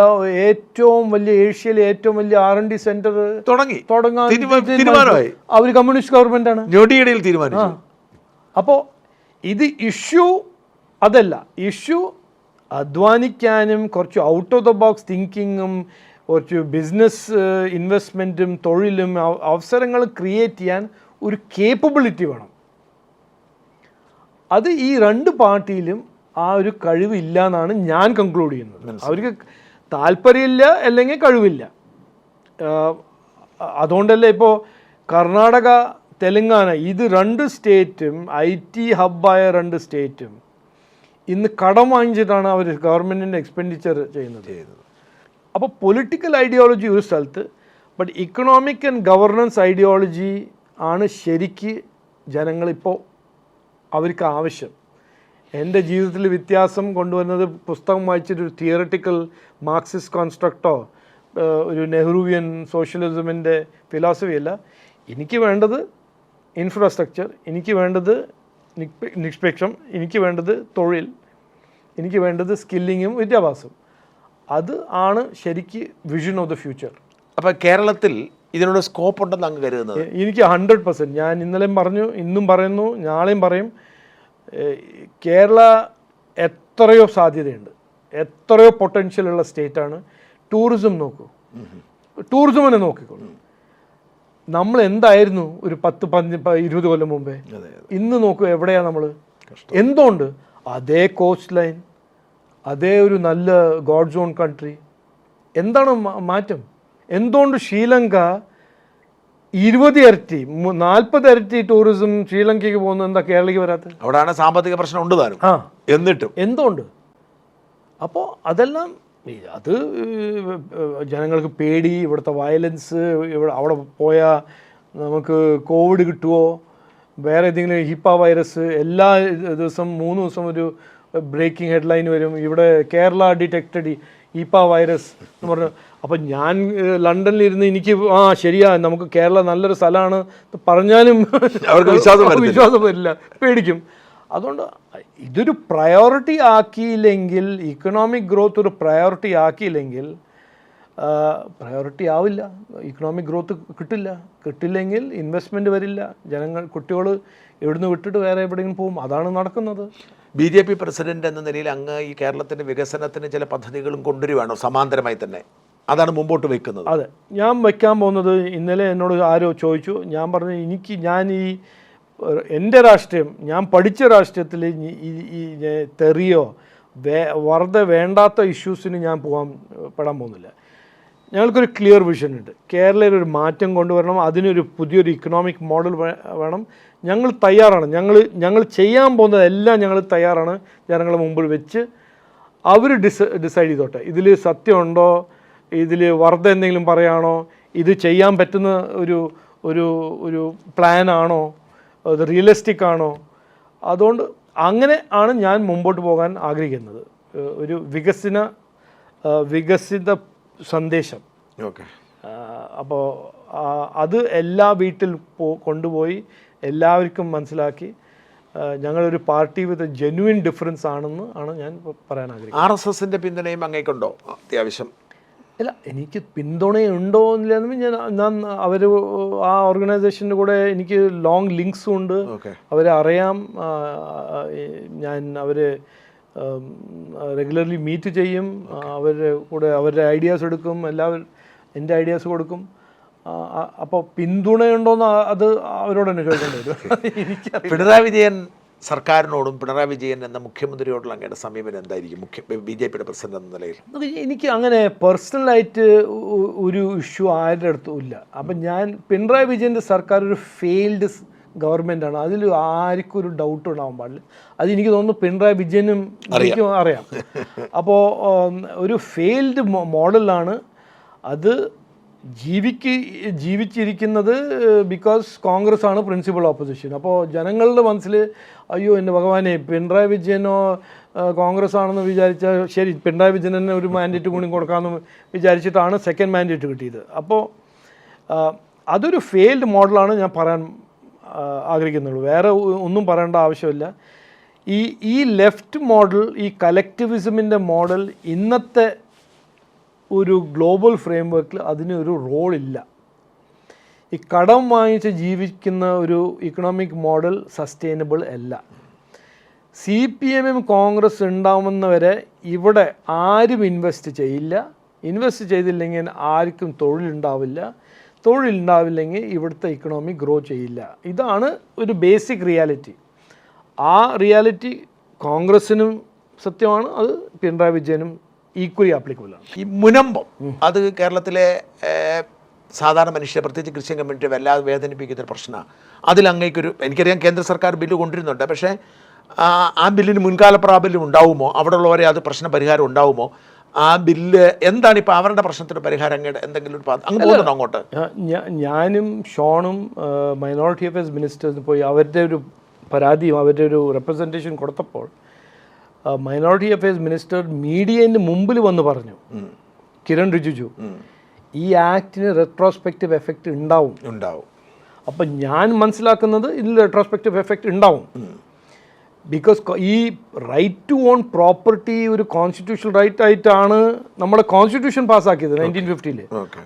S1: ഏറ്റവും വലിയ ഏഷ്യയിലെ ഏറ്റവും വലിയ ആർ എൻ ഡി സെന്റർ
S2: തുടങ്ങി.
S1: തുടങ്ങാൻ
S2: തീരുമാനമായി.
S1: അവർ കമ്മ്യൂണിസ്റ്റ് ഗവൺമെന്റ് ആണ്.
S2: ഞൊടിയിടയിൽ തീരുമാനിച്ചു.
S1: അപ്പോൾ ഇത് ഇഷ്യൂ അതല്ല. ഇഷ്യൂ അധ്വാനിക്കാനും കുറച്ച് ഔട്ട് ഓഫ് ദ ബോക്സ് തിങ്കിങ്ങും കുറച്ച് ബിസിനസ് ഇൻവെസ്റ്റ്മെന്റും തൊഴിലും അവ- അവസരങ്ങൾ ക്രിയേറ്റ് ചെയ്യാൻ ഒരു കേപ്പബിലിറ്റി വേണം. അത് ഈ രണ്ട് പാർട്ടിയിലും ആ ഒരു കഴിവില്ല എന്നാണ് ഞാൻ കൺക്ലൂഡ് ചെയ്യുന്നത്. അവർക്ക് താല്പര്യമില്ല അല്ലെങ്കിൽ കഴിവില്ല. അതുകൊണ്ടല്ലേ ഇപ്പോൾ കർണാടക തെലങ്കാന ഇത് രണ്ട് സ്റ്റേറ്റും ഐ ടി ഹബ്ബായ രണ്ട് സ്റ്റേറ്റും ഇന്ന് കടം വാങ്ങിച്ചിട്ടാണ് അവർ ഗവൺമെന്റിന്റെ എക്സ്പെൻഡിച്ചർ ചെയ്യുന്നത്. ചെയ്യുന്നത്. അപ്പോൾ പൊളിറ്റിക്കൽ ഐഡിയോളജി ഒരു സ്ഥലത്ത് but economic and governance ideology ആണ് ശരിക്ക് ജനങ്ങളിപ്പോൾ അവർക്ക് ആവശ്യം. എന്റെ ജീവിതത്തിൽ വ്യത്യാസം കൊണ്ടുവന്നത് പുസ്തകം വായിച്ചിട്ട് ഒരു തിയറട്ടിക്കൽ മാർക്സിസ്റ്റ് കോൺസ്ട്രക്റ്റോ ഒരു നെഹ്റുവിയൻ സോഷ്യലിസമിന്റെ ഫിലോസഫി അല്ല. എനിക്ക് വേണ്ടത് ഇൻഫ്രാസ്ട്രക്ചർ എനിക്ക് വേണ്ടത് നിഷ്പക്ഷം എനിക്ക് വേണ്ടത് തൊഴിൽ എനിക്ക് വേണ്ടത് സ്കില്ലിങ്ങും വിദ്യാഭ്യാസം അത് ആണ് ശരിക്ക് വിഷൻ ഓഫ് ദ ഫ്യൂച്ചർ
S2: അപ്പൊ കേരളത്തിൽ ഇതിനോട് സ്കോപ്പ് ഉണ്ടെന്ന് അങ്ങ് കരുതുന്നത്?
S1: എനിക്ക് ഹൺഡ്രഡ് പെർസെന്റ് ഞാൻ ഇന്നലെയും പറഞ്ഞു ഇന്നും പറയുന്നു നാളെയും പറയും. കേരള എത്രയോ സാധ്യതയുണ്ട്. എത്രയോ പൊട്ടൻഷ്യൽ ഉള്ള സ്റ്റേറ്റാണ് ടൂറിസം നോക്കൂ. ടൂറിസം തന്നെ നോക്കിക്കോളൂ. നമ്മൾ എന്തായിരുന്നു ഒരു പത്ത് പന്ത് ഇരുപത് കൊല്ലം മുമ്പേ? ഇന്ന് നോക്കൂ എവിടെയാണ് നമ്മൾ എന്തുകൊണ്ട്? അതേ കോസ്റ്റ് ലൈൻ അതേ ഒരു നല്ല ഗോഡ് സോൺ കൺട്രി. എന്താണ് മാറ്റം? എന്തുകൊണ്ട് ശ്രീലങ്ക ഇരുപത് ഇരട്ടി നാൽപ്പത് ഇരട്ടി ടൂറിസം ശ്രീലങ്കയ്ക്ക് പോകുന്നത് എന്താ കേരളയ്ക്ക് വരാത്തത്?
S2: അവിടെയാണ് സാമ്പത്തിക പ്രശ്നം ഉണ്ട് താനും.
S1: ആ.
S2: എന്നിട്ടും.
S1: എന്തുകൊണ്ട്? അപ്പോൾ അതെല്ലാം അത് ജനങ്ങൾക്ക് പേടി ഇവിടുത്തെ വയലൻസ് ഇവിടെ അവിടെ പോയാൽ നമുക്ക് കോവിഡ് കിട്ടുമോ വേറെ ഏതെങ്കിലും ഹിപ്പ വൈറസ് എല്ലാ ദിവസം മൂന്ന് ദിവസം ഒരു ബ്രേക്കിംഗ് ഹെഡ്ലൈൻ വരും. ഇവിടെ കേരള ഡിറ്റക്റ്റഡ് ഇപ്പ വൈറസ് എന്ന് പറഞ്ഞു. അപ്പം ഞാൻ ലണ്ടനിലിരുന്ന് എനിക്ക് ആ ശരിയാ നമുക്ക് കേരള നല്ലൊരു സ്ഥലമാണ് പറഞ്ഞാലും
S2: അവർക്ക് വിശ്വാസം
S1: വിശ്വാസം വരില്ല. പേടിക്കും. അതുകൊണ്ട് ഇതൊരു പ്രയോറിറ്റി ആക്കിയില്ലെങ്കിൽ ഇക്കണോമിക് ഗ്രോത്ത് ഒരു പ്രയോറിറ്റി ആക്കിയില്ലെങ്കിൽ പ്രയോറിറ്റി ആവില്ല. ഇക്കണോമിക് ഗ്രോത്ത് കിട്ടില്ല. കിട്ടില്ലെങ്കിൽ ഇൻവെസ്റ്റ്മെന്റ് വരില്ല. ജനങ്ങൾ കുട്ടികൾ എവിടുന്ന് വിട്ടിട്ട് വേറെ എവിടെയെങ്കിലും പോകും. അതാണ് നടക്കുന്നത്.
S2: ബി ജെ പി പ്രസിഡന്റ് എന്ന നിലയിൽ അങ്ങ് ഈ കേരളത്തിന്റെ വികസനത്തിന് ചില പദ്ധതികളും കൊണ്ടുവരുവാണോ സമാന്തരമായി തന്നെ. അതാണ് മുമ്പോട്ട് വെക്കുന്നത്.
S1: അതെ. ഞാൻ വെക്കാൻ പോകുന്നത് ഇന്നലെ എന്നോട് ആരോ ചോദിച്ചു. ഞാൻ പറഞ്ഞു എനിക്ക് ഞാൻ ഈ എന്റെ രാഷ്ട്രീയം ഞാൻ പഠിച്ച രാഷ്ട്രീയത്തിൽ ഈ- തെറിയോ വേ വെറുതെ വേണ്ടാത്ത ഇഷ്യൂസിന് ഞാൻ പോകാൻ പെടാൻ പോകുന്നില്ല. ഞങ്ങൾക്കൊരു ക്ലിയർ വിഷൻ ഉണ്ട്. കേരളയിൽ ഒരു മാറ്റം കൊണ്ടുവരണം അതിനൊരു പുതിയൊരു ഇക്കണോമിക് മോഡൽ വേണം. ഞങ്ങൾ തയ്യാറാണ്. ഞങ്ങൾ ഞങ്ങൾ ചെയ്യാൻ പോകുന്നതെല്ലാം ഞങ്ങൾ തയ്യാറാണ്. ജനങ്ങളുടെ മുമ്പിൽ വെച്ച് അവർ ഡിസ ഡിസൈഡ് ചെയ്തോട്ടെ. ഇതിൽ സത്യമുണ്ടോ? ഇതിൽ വർദ്ധ എന്തെങ്കിലും പറയാണോ? ഇത് ചെയ്യാൻ പറ്റുന്ന ഒരു ഒരു ഒരു പ്ലാനാണോ അത് റിയലിസ്റ്റിക് ആണോ? അതുകൊണ്ട് അങ്ങനെ ആണ് ഞാൻ മുമ്പോട്ട് പോകാൻ ആഗ്രഹിക്കുന്നത്. ഒരു വികസന വികസിത സന്ദേശം.
S2: ഓക്കെ.
S1: അപ്പോൾ അത് എല്ലാ വീട്ടിൽ പോ കൊണ്ടുപോയി എല്ലാവർക്കും മനസ്സിലാക്കി ഞങ്ങളൊരു പാർട്ടി വിത്ത് ജെന്വിൻ ഡിഫറൻസ് ആണെന്ന് ആണ് ഞാൻ പറയാൻ ആഗ്രഹിക്കുന്നത്.
S2: ആർ എസ് എസിന്റെ പിന്തുണയും അങ്ങേക്കുണ്ടോ? അത്യാവശ്യം.
S1: അല്ല എനിക്ക് പിന്തുണയുണ്ടോ എന്നില്ലെന്നും ഞാൻ ഞാൻ അവർ ആ ഓർഗനൈസേഷന്റെ കൂടെ എനിക്ക് ലോങ് ലിങ്ക്സും ഉണ്ട്. അവരെ അറിയാം ഞാൻ അവർ റെഗുലർലി മീറ്റ് ചെയ്യും. അവരുടെ കൂടെ അവരുടെ ഐഡിയാസ് എടുക്കും. എല്ലാവരും എന്റെ ഐഡിയാസ് കൊടുക്കും. അപ്പോൾ പിന്തുണയുണ്ടോന്ന് ആ- അത് അവരോട് തന്നെ ചോദിക്കേണ്ടി വരും. എനിക്ക്
S2: പിണറായി വിജയൻ സർക്കാരിനോടും പിണറായി വിജയൻ എന്ന മുഖ്യമന്ത്രിയോടുള്ള അങ്ങയുടെ സമീപനം എന്തായിരിക്കും? മുഖ്യ ബി ജെ പിയുടെ പ്രസിഡന്റ് എന്ന നിലയിൽ?
S1: എനിക്ക് അങ്ങനെ പേഴ്സണലായിട്ട് ഒരു ഇഷ്യൂ ആരുടെ അടുത്തും ഇല്ല. അപ്പം ഞാൻ പിണറായി വിജയന്റെ സർക്കാർ ഒരു ഫെയിൽഡ് ഗവൺമെന്റ് ആണ് അതിൽ ആർക്കും ഒരു ഡൗട്ട് ഉണ്ടാവാൻ പാടില്ല. അത് എനിക്ക് തോന്നുന്നു പിണറായി വിജയനും എനിക്കും അറിയാം. അപ്പോൾ ഒരു ഫെയിൽഡ് മോഡലാണ് അത് ജീവിക്ക് ജീവിച്ചിരിക്കുന്നത് ബിക്കോസ് കോൺഗ്രസ് ആണ് പ്രിൻസിപ്പൽ ഓപ്പോസിഷൻ. അപ്പോൾ ജനങ്ങളുടെ മനസ്സിൽ അയ്യോ എന്റെ ഭഗവാനെ പിണറായി വിജയനോ കോൺഗ്രസ് ആണെന്ന് വിചാരിച്ചാൽ ശരി പിണറായി വിജയൻ തന്നെ ഒരു മാൻഡേറ്റ് കൂടി കൊടുക്കാമെന്ന് വിചാരിച്ചിട്ടാണ് സെക്കൻഡ് മാൻഡേറ്റ് കിട്ടിയത്. അപ്പോൾ അതൊരു ഫെയിൽഡ് മോഡലാണ് ഞാൻ പറയാൻ ആഗ്രഹിക്കുന്നുള്ളൂ. വേറെ ഒന്നും പറയേണ്ട ആവശ്യമില്ല. ഈ ഈ ലെഫ്റ്റ് മോഡൽ ഈ കലക്ടിവിസമിന്റെ മോഡൽ ഇന്നത്തെ ഒരു ഗ്ലോബൽ ഫ്രെയിംവർക്കിൽ അതിന് ഒരു റോളില്ല ഈ കടം വാങ്ങിച്ച് ജീവിക്കുന്ന ഒരു ഇക്കണോമിക് മോഡൽ സസ്റ്റൈനബിൾ അല്ല. സി പി എമ്മും കോൺഗ്രസ് ഉണ്ടാവുന്നവരെ ഇവിടെ ആരും ഇൻവെസ്റ്റ് ചെയ്യില്ല. ഇൻവെസ്റ്റ് ചെയ്തില്ലെങ്കിൽ ആർക്കും തൊഴിലുണ്ടാവില്ല. തൊഴിലുണ്ടാവില്ലെങ്കിൽ ഇവിടുത്തെ ഇക്കണോമി ഗ്രോ ചെയ്യില്ല. ഇതാണ് ഒരു ബേസിക് റിയാലിറ്റി ആ റിയാലിറ്റി കോൺഗ്രസിനും സത്യമാണ് അത് പിണറായി വിജയനും ഈക്വലി ആപ്ലിക്കബിൾ ആണ്.
S2: ഈ മുനമ്പം അത് കേരളത്തിലെ സാധാരണ മനുഷ്യരെ പ്രത്യേകിച്ച് ക്രിസ്ത്യൻ കമ്മ്യൂണിറ്റി വല്ലാതെ വേദനിപ്പിക്കുന്ന ഒരു പ്രശ്നമാണ്. അതിൽ അങ്ങേക്കൊരു എനിക്കറിയാം കേന്ദ്ര സർക്കാർ ബില്ല് കൊണ്ടിരുന്നുണ്ട് പക്ഷേ ആ- ആ ബില്ലിന് മുൻകാല പ്രാബല്യം ഉണ്ടാവുമോ? അവിടെ ഉള്ളവരെ അത് പ്രശ്ന പരിഹാരം ഉണ്ടാവുമോ? ആ ബില്ല് എന്താണ് ഇപ്പോൾ അവരുടെ പ്രശ്നത്തിന് പരിഹാരം? എന്തെങ്കിലും അങ്ങ് പോകുന്നുണ്ടോ അങ്ങോട്ട്?
S1: ഞാനും ഷോണും മൈനോറിറ്റി അഫയേഴ്സ് മിനിസ്റ്റേഴ്സിന് പോയി അവരുടെ ഒരു പരാതിയും അവരുടെ ഒരു റെപ്രസെന്റേഷൻ കൊടുത്തപ്പോൾ മൈനോറിറ്റി അഫയേഴ്സ് മിനിസ്റ്റർ മീഡിയന് മുമ്പിൽ വന്ന് പറഞ്ഞു. കിരൺ റിജിജു ഈ ആക്ടിന് റെട്രോസ്പെക്റ്റീവ് എഫക്റ്റ് ഉണ്ടാവും.
S2: ഉണ്ടാവും.
S1: അപ്പം ഞാൻ മനസ്സിലാക്കുന്നത് ഇതിൽ റെട്രോസ്പെക്റ്റീവ് എഫക്റ്റ് ഉണ്ടാവും. ബിക്കോസ് ഈ റൈറ്റ് ടു ഓൺ പ്രോപ്പർട്ടി ഒരു കോൺസ്റ്റിറ്റ്യൂഷണൽ റൈറ്റ് ആയിട്ടാണ് നമ്മുടെ കോൺസ്റ്റിറ്റ്യൂഷൻ പാസ്സാക്കിയത് നയന്റീൻ ഫിഫ്റ്റിയിൽ.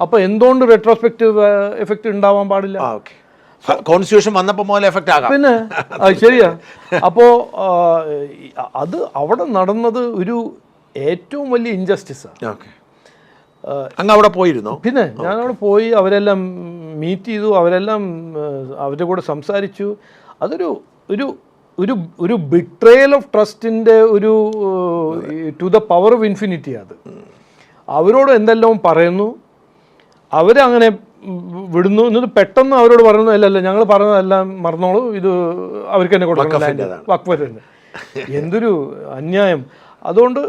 S1: അപ്പോൾ എന്തുകൊണ്ട് റെട്രോസ്പെക്റ്റീവ് എഫക്റ്റ് ഉണ്ടാവാൻ പാടില്ല?
S2: കോൺസ്റ്റിറ്റ്യൂഷൻ വന്നപ്പോൾ മുതൽ എഫക്റ്റ് ആകാം.
S1: പിന്നെ ശരിയാ. അപ്പോൾ അത് അവിടെ നടന്നത് ഒരു ഏറ്റവും വലിയ ഇൻജസ്റ്റിസാണ്
S2: ഓക്കെ അങ്ങ് അവിടെ പോയിരുന്നോ?
S1: പിന്നെ ഞാൻ അവിടെ പോയി അവരെല്ലാം മീറ്റ് ചെയ്തു അവരെല്ലാം അവരുടെ കൂടെ സംസാരിച്ചു. അതൊരു ഒരു ഒരു ഒരു ബിട്രേൽ ഓഫ് ട്രസ്റ്റിന്റെ ഒരു to the power of infinity അത്. അവരോട് എന്തെല്ലാം പറയുന്നു? അവരങ്ങനെ വിടുന്നു. എന്നിട്ട് പെട്ടെന്ന് അവരോട് പറയുന്നു അല്ല അല്ല ഞങ്ങൾ പറഞ്ഞതെല്ലാം മറന്നോളൂ. ഇത് അവർക്ക് തന്നെ കൊടുക്കണം. ലാൻഡ് വക്ഫ് തന്നെ. എന്തൊരു അന്യായം. അതുകൊണ്ട്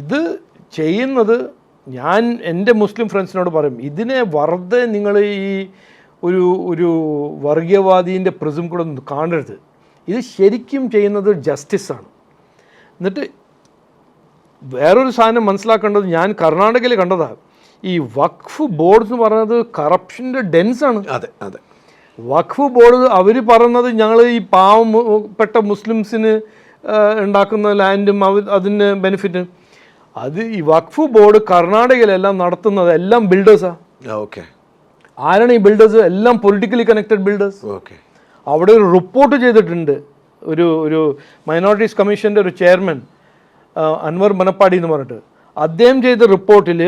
S1: ഇത് ചെയ്യുന്നത് ഞാൻ എന്റെ മുസ്ലിം ഫ്രണ്ട്സിനോട് പറയും ഇതിനെ വെറുതെ നിങ്ങൾ ഈ ഒരു ഒരു വർഗീയവാദീന്റെ പ്രിസം കൂടെ കാണരുത്. ഇത് ശരിക്കും ചെയ്യുന്നത് ജസ്റ്റിസാണ് എന്നിട്ട് വേറൊരു സാധനം മനസ്സിലാക്കേണ്ടത് ഞാൻ കർണാടകയിൽ കണ്ടതാണ് ഈ വഖഫ് ബോർഡ് എന്ന് പറയുന്നത് കറപ്ഷന്റെ ഡെൻസാണ്
S2: അതെ അതെ.
S1: വഖഫ് ബോർഡ് അവർ പറയുന്നത് ഞങ്ങൾ ഈ പാവപ്പെട്ട മുസ്ലിംസിന് ഉണ്ടാക്കുന്ന ലാൻഡും അവർ അതിന് ബെനിഫിറ്റ് അത് ഈ വഖഫ് ബോർഡ് കർണാടകയിലെല്ലാം നടത്തുന്നത് എല്ലാം ബിൽഡേഴ്സാണ്
S2: ഓക്കെ.
S1: ആരാണ് ഈ ബിൽഡേഴ്സ് എല്ലാം പൊളിറ്റിക്കലി കണക്റ്റഡ് ബിൽഡേഴ്സ്
S2: ഓക്കെ.
S1: അവിടെ ഒരു റിപ്പോർട്ട് ചെയ്തിട്ടുണ്ട്. ഒരു ഒരു മൈനോറിറ്റീസ് കമ്മീഷന്റെ ഒരു ചെയർമാൻ അൻവർ മനപ്പാടി എന്ന് പറഞ്ഞിട്ട്. അദ്ദേഹം ചെയ്ത റിപ്പോർട്ടിൽ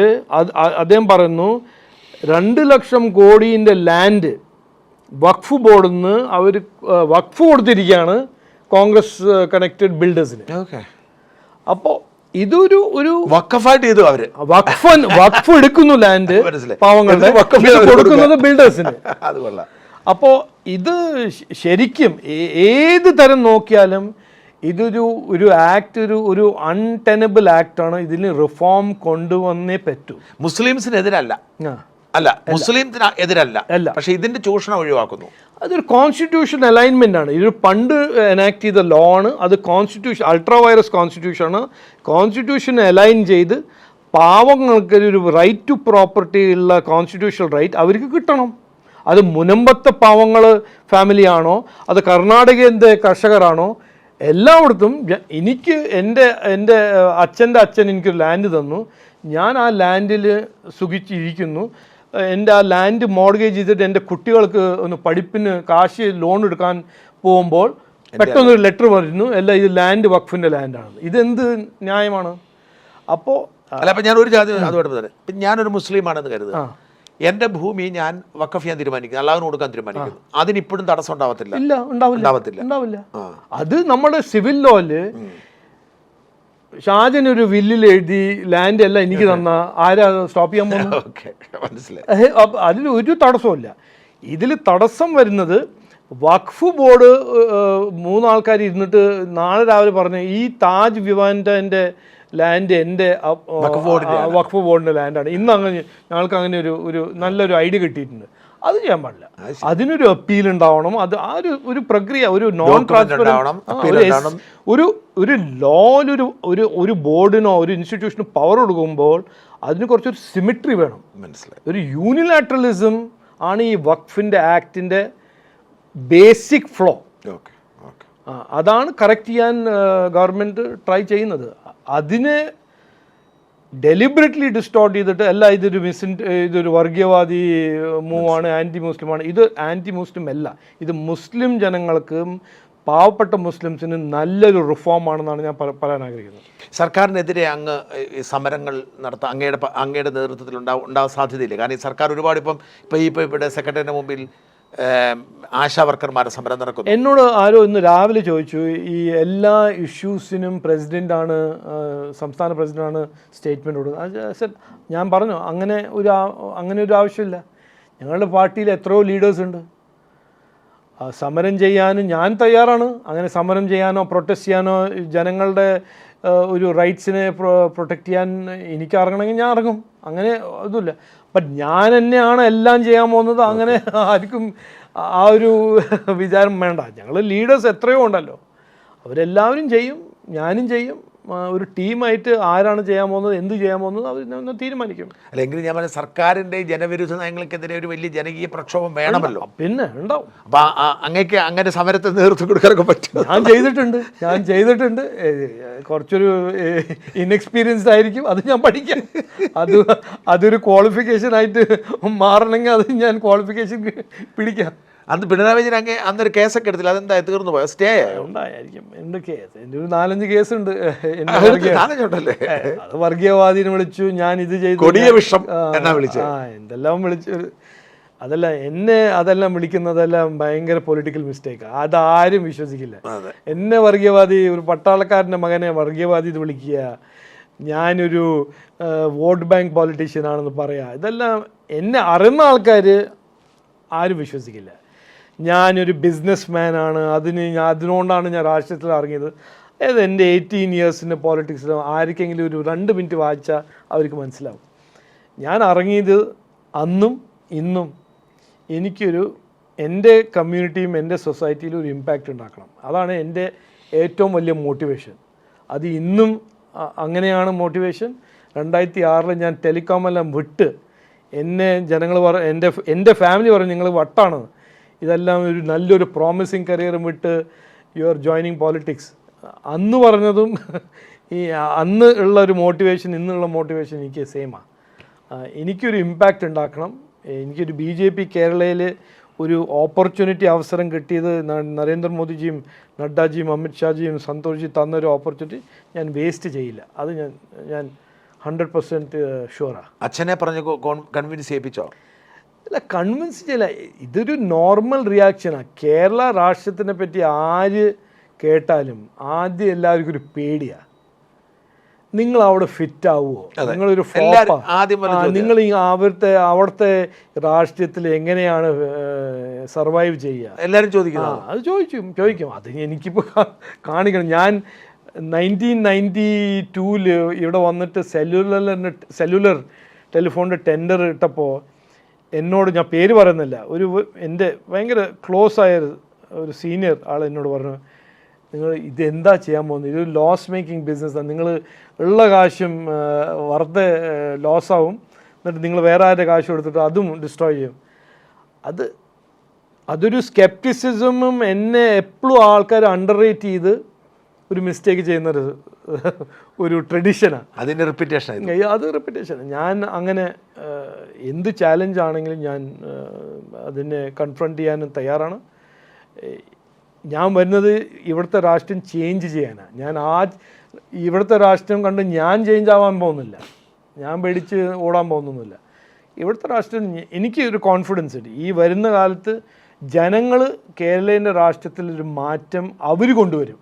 S1: അദ്ദേഹം പറയുന്നു രണ്ട് ലക്ഷം കോടീന്റെ ലാൻഡ് വഖഫ് ബോർഡിൽ നിന്ന് അവർ വഖഫ് കൊടുത്തിരിക്കുകയാണ് കോൺഗ്രസ് കണക്റ്റഡ് ബിൽഡേഴ്സിന്
S2: ഓക്കെ.
S1: അപ്പോൾ ഇതൊരു ഒരു
S2: വക്കഫായിട്ട് ചെയ്തു അവർ.
S1: വഖഫ് വഖഫ് എടുക്കുന്നു ലാൻഡ്. പാവങ്ങളുടെ കൊടുക്കുന്നത് ബിൽഡേഴ്സിന്
S2: അത് കൊള്ളാം.
S1: അപ്പോൾ ഇത് ശരിക്കും ഏത് തരം നോക്കിയാലും ഇതൊരു ഒരു ആക്ട് ഒരു ഒരു അൺടെനബിൾ ആക്ടാണ് ഇതിന് റിഫോം കൊണ്ടുവന്നേ പറ്റൂ.
S2: മുസ്ലിംസിനെതിരല്ല. അല്ല മുസ്ലിംസിന് എതിരല്ല.
S1: അല്ല.
S2: പക്ഷേ ഇതിന്റെ ചൂഷണം ഒഴിവാക്കുന്നു.
S1: അതൊരു കോൺസ്റ്റിറ്റ്യൂഷൻ അലൈൻമെന്റ് ആണ്. ഇതൊരു പണ്ട് എനാക്ട് ചെയ്ത ലോ ആണ്. അത് കോൺസ്റ്റിറ്റ്യൂഷൻ അൾട്രാ വൈറസ് കോൺസ്റ്റിറ്റ്യൂഷൻ ആണ്. കോൺസ്റ്റിറ്റ്യൂഷൻ അലൈൻ ചെയ്ത് പാവങ്ങൾക്ക് ഒരു റൈറ്റ് ടു പ്രോപ്പർട്ടി ഉള്ള കോൺസ്റ്റിറ്റ്യൂഷണൽ റൈറ്റ് അവർക്ക് കിട്ടണം. അത് മുനമ്പത്തെ പാവങ്ങൾ ഫാമിലിയാണോ അത് കർണാടകന്റെ കർഷകരാണോ? എല്ലായിടത്തും എനിക്ക് എന്റെ എന്റെ അച്ഛന്റെ അച്ഛൻ എനിക്കൊരു ലാൻഡ് തന്നു. ഞാൻ ആ ലാൻഡിൽ സുഖിച്ചിരിക്കുന്നു. എന്റെ ആ ലാൻഡ് മോർഗേജ് ചെയ്തിട്ട് എന്റെ കുട്ടികൾക്ക് ഒന്ന് പഠിപ്പിന് കാശ് ലോൺ എടുക്കാൻ പോകുമ്പോൾ പെട്ടെന്ന് ഒരു ലെറ്റർ വരുന്നു അല്ല ഇത് ലാൻഡ് വഖഫിന്റെ ലാൻഡാണ് ഇതെന്ത് ന്യായമാണ്? അപ്പോൾ
S2: അല്ല അപ്പം ഞാൻ ഒരു ജാതി അതുമായിട്ട് ഞാനൊരു മുസ്ലിമാണെന്ന് കരുതുക. എന്റെ ഭൂമി ഞാൻ വക്കഫ് ചെയ്യാൻ തീരുമാനിക്കുന്നു. അല്ലാതെ കൊടുക്കാൻ തീരുമാനിക്കുന്നു. അതിനിപ്പോഴും തടസ്സം ഉണ്ടാവത്തില്ല.
S1: ഇല്ല ഉണ്ടാവില്ല. ഉണ്ടാവില്ല. അത് നമ്മുടെ സിവിൽ ലോയിൽ ഷാജൻ ഒരു വില്ലിൽ എഴുതി ലാൻഡ് എല്ലാം എനിക്ക് തന്ന. ആരാ സ്റ്റോപ്പ് ചെയ്യാൻ പോകുന്നത്?
S2: മനസ്സിലായി.
S1: അതിൽ ഒരു തടസ്സമില്ല ഇതിൽ തടസ്സം വരുന്നത് വഖഫ് ബോർഡ് മൂന്നാൾക്കാർ ഇരുന്നിട്ട് നാളെ രാവിലെ പറഞ്ഞു ഈ താജ് വിവാന്റെ ലാൻഡ് എന്റെ വഖഫ് ബോർഡിന്റെ ലാൻഡാണ് ഇന്ന് അങ്ങനെ ഞങ്ങൾക്ക് അങ്ങനെ ഒരു ഒരു നല്ലൊരു ഐഡിയ കിട്ടിയിട്ടുണ്ട്. അത് ചെയ്യാൻ പാടില്ല. അതിനൊരു അപ്പീൽ ഉണ്ടാവണം. അത് ആ ഒരു ഒരു പ്രക്രിയ ഒരു നോൺ ഒരു ഒരു ലോയിലൊരു ഒരു ഒരു ബോർഡിനോ ഒരു ഇൻസ്റ്റിറ്റ്യൂഷനോ പവർ കൊടുക്കുമ്പോൾ അതിന് കുറച്ചൊരു സിമിട്രി വേണം.
S2: മനസ്സിലായി.
S1: ഒരു യൂണിലാറ്ററലിസം ആണ് ഈ വഖഫിന്റെ ആക്ടിന്റെ ബേസിക് ഫ്ലോ
S2: ഓക്കെ
S1: അതാണ് കറക്റ്റ് ചെയ്യാൻ ഗവൺമെന്റ് ട്രൈ ചെയ്യുന്നത്. അതിനെ ഡെലിബറേറ്റ്ലി ഡിസ്റ്റോർട്ട് ചെയ്തിട്ട് അല്ല ഇതൊരു മിസ് ഇതൊരു വർഗീയവാദി മൂവാണ് ആന്റി മുസ്ലിമാണ് ഇത് ആന്റി മുസ്ലിം അല്ല. ഇത് മുസ്ലിം ജനങ്ങൾക്കും പാവപ്പെട്ട മുസ്ലിംസിന് നല്ലൊരു റിഫോം ആണെന്നാണ് ഞാൻ പറയാൻ ആഗ്രഹിക്കുന്നത്.
S2: സർക്കാരിനെതിരെ അങ്ങ് സമരങ്ങൾ നടത്താൻ അങ്ങയുടെ അങ്ങയുടെ നേതൃത്വത്തിൽ ഉണ്ടാവും ഉണ്ടാവാൻ സാധ്യതയില്ല. കാരണം ഈ സർക്കാർ ഒരുപാട് ഇപ്പം ഇപ്പം ഈ ഇപ്പം ഇവിടെ സെക്രട്ടറിയുടെ മുമ്പിൽ ഏം, ആശാ വർക്കർമാരെ സമരം നടക്കുന്നു.
S1: എന്നോട് ആരോ ഇന്ന് രാവിലെ ചോദിച്ചു ഈ എല്ലാ ഇഷ്യൂസിനും പ്രസിഡന്റാണ് സംസ്ഥാന പ്രസിഡന്റാണ് സ്റ്റേറ്റ്മെന്റ് കൊടുക്കുന്നത്. ഞാൻ പറഞ്ഞു അങ്ങനെ ഒരു അങ്ങനെ ഒരു ആവശ്യമില്ല. ഞങ്ങളുടെ പാർട്ടിയിൽ എത്രയോ ലീഡേഴ്സ് ഉണ്ട്. സമരം ചെയ്യാനും ഞാൻ തയ്യാറാണ്. അങ്ങനെ സമരം ചെയ്യാനോ പ്രൊട്ടസ്റ്റ് ചെയ്യാനോ ജനങ്ങളുടെ ഒരു റൈറ്റ്സിനെ പ്രൊട്ടക്റ്റ് ചെയ്യാൻ എനിക്ക് ഇറങ്ങണമെങ്കിൽ ഞാൻ ഇറങ്ങും. അങ്ങനെ ഒന്നുമില്ല. ബട്ട് ഞാൻ തന്നെയാണ് എല്ലാം ചെയ്യാൻ പോകുന്നത്. അങ്ങനെ ആർക്കും ആ ഒരു വിചാരം വേണ്ട. ഞങ്ങൾ ലീഡേഴ്സ് എത്രയോ ഉണ്ടല്ലോ. അവരെല്ലാവരും ചെയ്യും ഞാനും ചെയ്യും. ഒരു ടീമായിട്ട് ആരാണ് ചെയ്യാൻ പോകുന്നത് എന്ത് ചെയ്യാൻ പോകുന്നത് അവർ തീരുമാനിക്കും.
S2: അല്ലെങ്കിൽ ഞാൻ പറഞ്ഞ സർക്കാരിന്റെ ജനവിരുദ്ധ നയങ്ങൾക്കെതിരെ ഒരു വലിയ ജനകീയ പ്രക്ഷോഭം വേണമല്ലോ.
S1: പിന്നെ ഉണ്ടാവും.
S2: അപ്പം അങ്ങേക്ക് അങ്ങനെ സമരത്തെ നേതൃത്വം കൊടുക്കാനൊക്കെ പറ്റും
S1: ഞാൻ ചെയ്തിട്ടുണ്ട്. ഞാൻ ചെയ്തിട്ടുണ്ട്. കുറച്ചൊരു ഇൻഎക്സ്പീരിയൻസ്ഡ് ആയിരിക്കും. അത് ഞാൻ പഠിക്കാം. അത് അതൊരു ക്വാളിഫിക്കേഷൻ ആയിട്ട് മാറണമെങ്കിൽ അത് ഞാൻ ക്വാളിഫിക്കേഷൻ പിടിക്കാം.
S2: അന്ന് പിണറായി വിജയൻ അങ്ങ് അന്നൊരു കേസൊക്കെ എടുത്തില്ല. അതെന്താ തീർന്നു പോയോ? സ്റ്റേ ആയോ?
S1: ഉണ്ടായിരിക്കും. എന്ത് കേസ്? എന്റെ ഒരു നാലഞ്ച് കേസുണ്ട്. എന്നെ വർഗീയ- അത് വർഗീയവാദിനെ വിളിച്ചു. ഞാൻ ഇത് ചെയ്തു.
S2: കൊടിയ വിഷം എന്നാ വിളിച്ചത്.
S1: ആ എന്തെല്ലാം വിളിച്ചു? അതല്ല എന്നെ അതെല്ലാം വിളിക്കുന്നതെല്ലാം ഭയങ്കര പൊളിറ്റിക്കൽ മിസ്റ്റേക്ക് അതാരും വിശ്വസിക്കില്ല.
S2: അതെ.
S1: എന്നെ വർഗീയവാദി ഒരു പട്ടാളക്കാരന്റെ മകനെ വർഗീയവാദി ഇത് വിളിക്കുക. ഞാനൊരു ആ, വോട്ട് ബാങ്ക് പൊളിറ്റീഷ്യൻ ആണെന്ന് പറയുക ഇതെല്ലാം എന്നെ അറിയുന്ന ആൾക്കാർ ആരും വിശ്വസിക്കില്ല. ഞാനൊരു ബിസിനസ് മാനാണ് അതിന് ഞാൻ അതിനോണ്ടാണ് ഞാൻ രാഷ്ട്രീയത്തിൽ ഇറങ്ങിയത്. അതായത് എന്റെ എയ്റ്റീൻ ഇയേഴ്സിന്റെ പോളിറ്റിക്സിൽ ആർക്കെങ്കിലും ഒരു രണ്ട് മിനിറ്റ് വായിച്ചാൽ അവർക്ക് മനസ്സിലാവും. ഞാൻ ഇറങ്ങിയത് അന്നും ഇന്നും എനിക്കൊരു എന്റെ കമ്മ്യൂണിറ്റിയും എന്റെ സൊസൈറ്റിയിലും ഒരു ഇമ്പാക്റ്റ് ഉണ്ടാക്കണം. അതാണ് എന്റെ ഏറ്റവും വലിയ മോട്ടിവേഷൻ അത് ഇന്നും അങ്ങനെയാണ് മോട്ടിവേഷൻ രണ്ടായിരത്തി ആറിൽ ഞാൻ ടെലികോം എല്ലാം വിട്ട് എന്നെ ജനങ്ങൾ പറ എന്റെ എന്റെ ഫാമിലി പറഞ്ഞു നിങ്ങൾ വട്ടാണ്. ഇതെല്ലാം ഒരു നല്ലൊരു പ്രോമിസിങ് കരിയറും വിട്ട് യു ആർ ജോയിനിങ് പോളിറ്റിക്സ് അന്ന് പറഞ്ഞതും ഈ അന്ന് ഉള്ള ഒരു മോട്ടിവേഷൻ ഇന്നുള്ള മോട്ടിവേഷൻ എനിക്ക് സെയിമാണ് എനിക്കൊരു ഇമ്പാക്റ്റ് ഉണ്ടാക്കണം. എനിക്കൊരു ബി ജെ പി കേരളയിൽ ഒരു ഓപ്പർച്യൂണിറ്റി അവസരം കിട്ടിയത് നരേന്ദ്രമോദിജിയും നഡ്ഡാജിയും അമിത്ഷാജിയും സന്തോഷ്ജി തന്നൊരു ഓപ്പർച്യൂണിറ്റി ഞാൻ വേസ്റ്റ് ചെയ്യില്ല. അത് ഞാൻ ഞാൻ ഹൺഡ്രഡ് പെർസെന്റ് ഷുവറാണ്
S2: അച്ഛനെ പറഞ്ഞ് കൺവിൻസ് ചെയ്യിപ്പിച്ചോ?
S1: അല്ല കൺവിൻസ് ചെയ്യില്ല. ഇതൊരു നോർമൽ റിയാക്ഷനാണ് കേരള രാഷ്ട്രത്തിനെ പറ്റി ആര് കേട്ടാലും ആദ്യം എല്ലാവർക്കും ഒരു പേടിയാണ് നിങ്ങൾ അവിടെ ഫിറ്റ് ആവുമോ നിങ്ങളൊരു നിങ്ങൾ അവിടുത്തെ അവിടുത്തെ രാഷ്ട്രീയത്തിൽ എങ്ങനെയാണ് സർവൈവ് ചെയ്യുക? എല്ലാവരും
S2: ചോദിക്കുന്നു.
S1: അത് ചോദിക്കും ചോദിക്കും. അത് എനിക്കിപ്പോൾ കാണിക്കണം. ഞാൻ നയന്റീൻ നയന്റി ടൂവിൽ ഇവിടെ വന്നിട്ട് സെല്ലുലറിന് സെല്ലുലർ ടെലിഫോണിന്റെ ടെൻഡർ ഇട്ടപ്പോൾ എന്നോട് ഞാൻ പേര് പറയുന്നില്ല. ഒരു എന്റെ ഭയങ്കര ക്ലോസ് ആയ ഒരു- സീനിയർ ആൾ എന്നോട് പറഞ്ഞു നിങ്ങൾ ഇതെന്താ ചെയ്യാൻ പോകുന്നത് ഇതൊരു ലോസ് മേക്കിംഗ് ബിസിനസ്സാണ് നിങ്ങൾ ഉള്ള കാശും വെറുതെ ലോസ് ആവും. എന്നിട്ട് നിങ്ങൾ വേറെ ആരുടെ കാശ് കൊടുത്തിട്ട് അതും ഡിസ്ട്രോയ് ചെയ്യും. അത് അതൊരു സ്കെപ്റ്റിസിസമും എന്നെ എപ്പോഴും ആൾക്കാർ അണ്ടർ റേറ്റ് ചെയ്ത് ഒരു മിസ്റ്റേക്ക് ചെയ്യുന്നൊരു ഒരു ട്രഡീഷനാണ്
S2: അതിന്റെ റിപ്പിറ്റേഷൻ
S1: അത് റിപ്പിറ്റേഷൻ ഞാൻ അങ്ങനെ എന്ത് ചാലഞ്ച് ആണെങ്കിലും ഞാൻ അതിനെ കൺഫ്രണ്ട് ചെയ്യാനും തയ്യാറാണ്. ഞാൻ വരുന്നത് ഇവിടുത്തെ രാഷ്ട്രം ചേഞ്ച് ചെയ്യാനാണ് ഞാൻ ആ ഇവിടുത്തെ രാഷ്ട്രം കണ്ട് ഞാൻ ചേഞ്ച് ആവാൻ പോകുന്നില്ല. ഞാൻ പേടിച്ച് ഓടാൻ പോകുന്നൊന്നുമില്ല. ഇവിടുത്തെ രാഷ്ട്രം എനിക്ക് ഒരു കോൺഫിഡൻസ് ഉണ്ട്. ഈ വരുന്ന കാലത്ത് ജനങ്ങൾ കേരളീന്റെ രാഷ്ട്രത്തിൽ ഒരു മാറ്റം അവർ കൊണ്ടുവരും.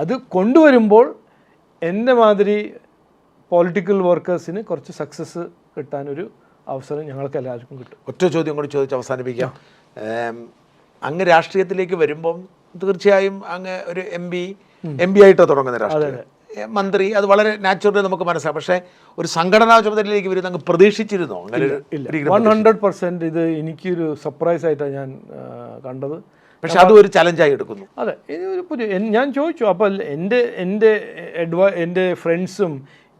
S1: അത് കൊണ്ടുവരുമ്പോൾ എന്റെ മാതിരി പൊളിറ്റിക്കൽ വർക്കേഴ്സിന് കുറച്ച് സക്സസ് കിട്ടാനൊരു അവസരം ഞങ്ങൾക്ക് എല്ലാവർക്കും കിട്ടും.
S2: ഒറ്റ ചോദ്യം കൂടി ചോദിച്ച് അവസാനിപ്പിക്കാം. അങ്ങ് രാഷ്ട്രീയത്തിലേക്ക് വരുമ്പം തീർച്ചയായും അങ്ങ് ഒരു എം പി എം പി ആയിട്ടോ തുടങ്ങുന്ന രാഷ്ട്രീയം? മന്ത്രി അത് വളരെ നാച്ചുറലി നമുക്ക് മനസ്സിലാവും പക്ഷേ ഒരു സംഘടനാ ചുമതലയിലേക്ക് വരുന്ന അങ്ങ് പ്രതീക്ഷിച്ചിരുന്നോ? അങ്ങനെ
S1: വൺ ഹൺഡ്രഡ് പെർസെന്റ് ഇത് എനിക്കൊരു സർപ്രൈസ് ആയിട്ടാണ് ഞാൻ കണ്ടത്.
S2: പക്ഷെ അതും ഒരു ചലഞ്ചായി എടുക്കുന്നു.
S1: അതെ ഒരു പുതിയ ഞാൻ ചോദിച്ചു അപ്പോൾ എന്റെ എന്റെ അഡ്വൈ എന്റെ ഫ്രണ്ട്സും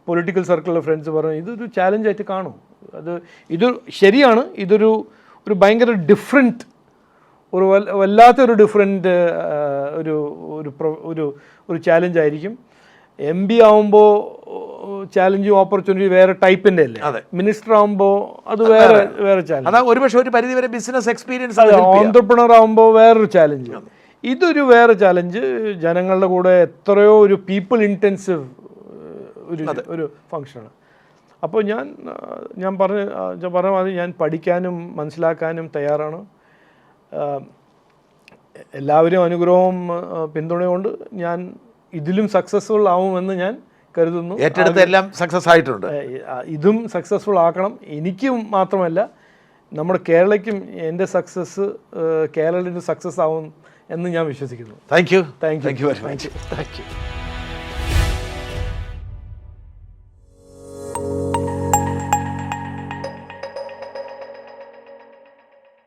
S1: പൊളിറ്റിക്കൽ സർക്കിളിലെ ഫ്രണ്ട്സ് പറഞ്ഞു ഇതൊരു ചാലഞ്ചായിട്ട് കാണും. അത് ഇത് ശരിയാണ് ഇതൊരു ഒരു ഭയങ്കര ഡിഫറെന്റ് ഒരു വല്ലാത്ത വല്ലാത്തൊരു ഡിഫറെന്റ് ഒരു ഒരു ഒരു ഒരു ചാലഞ്ചായിരിക്കും എം ബി ആവുമ്പോൾ ചാലഞ്ചും ഓപ്പർച്യൂണിറ്റി വേറെ ടൈപ്പിന്റെ അല്ലേ?
S2: അതെ.
S1: മിനിസ്റ്റർ ആവുമ്പോൾ അത് വേറെ വേറെ ചാലഞ്ച്
S2: അതാ ഒരുപക്ഷെ ഒരു പരിധി വരെ ബിസിനസ് എക്സ്പീരിയൻസ്
S1: ഓന്റർപ്രണർ ആകുമ്പോൾ വേറൊരു ചാലഞ്ച് ഇതൊരു വേറെ ചാലഞ്ച് ജനങ്ങളുടെ കൂടെ എത്രയോ ഒരു പീപ്പിൾ ഇന്റൻസീവ് ഒരു ഒരു ഫങ്ഷനാണ് അപ്പോൾ ഞാൻ ഞാൻ പറഞ്ഞ ഞാൻ പറഞ്ഞ മാതിരി ഞാൻ പഠിക്കാനും മനസ്സിലാക്കാനും തയ്യാറാണ്. എല്ലാവരും അനുഗ്രഹവും പിന്തുണയുകൊണ്ട് ഞാൻ ഇതിലും സക്സസ്ഫുൾ ആവുമെന്ന് ഞാൻ കരുതുന്നു.
S2: ഏറ്റെടുത്ത് എല്ലാം സക്സസ് ആയിട്ടുണ്ട്.
S1: ഇതും സക്സസ്ഫുൾ ആക്കണം. എനിക്ക് മാത്രമല്ല നമ്മുടെ കേരളയ്ക്കും എന്റെ സക്സസ് കേരളത്തിന്റെ സക്സസ് ആവും എന്ന് ഞാൻ വിശ്വസിക്കുന്നു.
S2: Thank you
S1: thank you
S2: thank you very much
S1: thank you thank you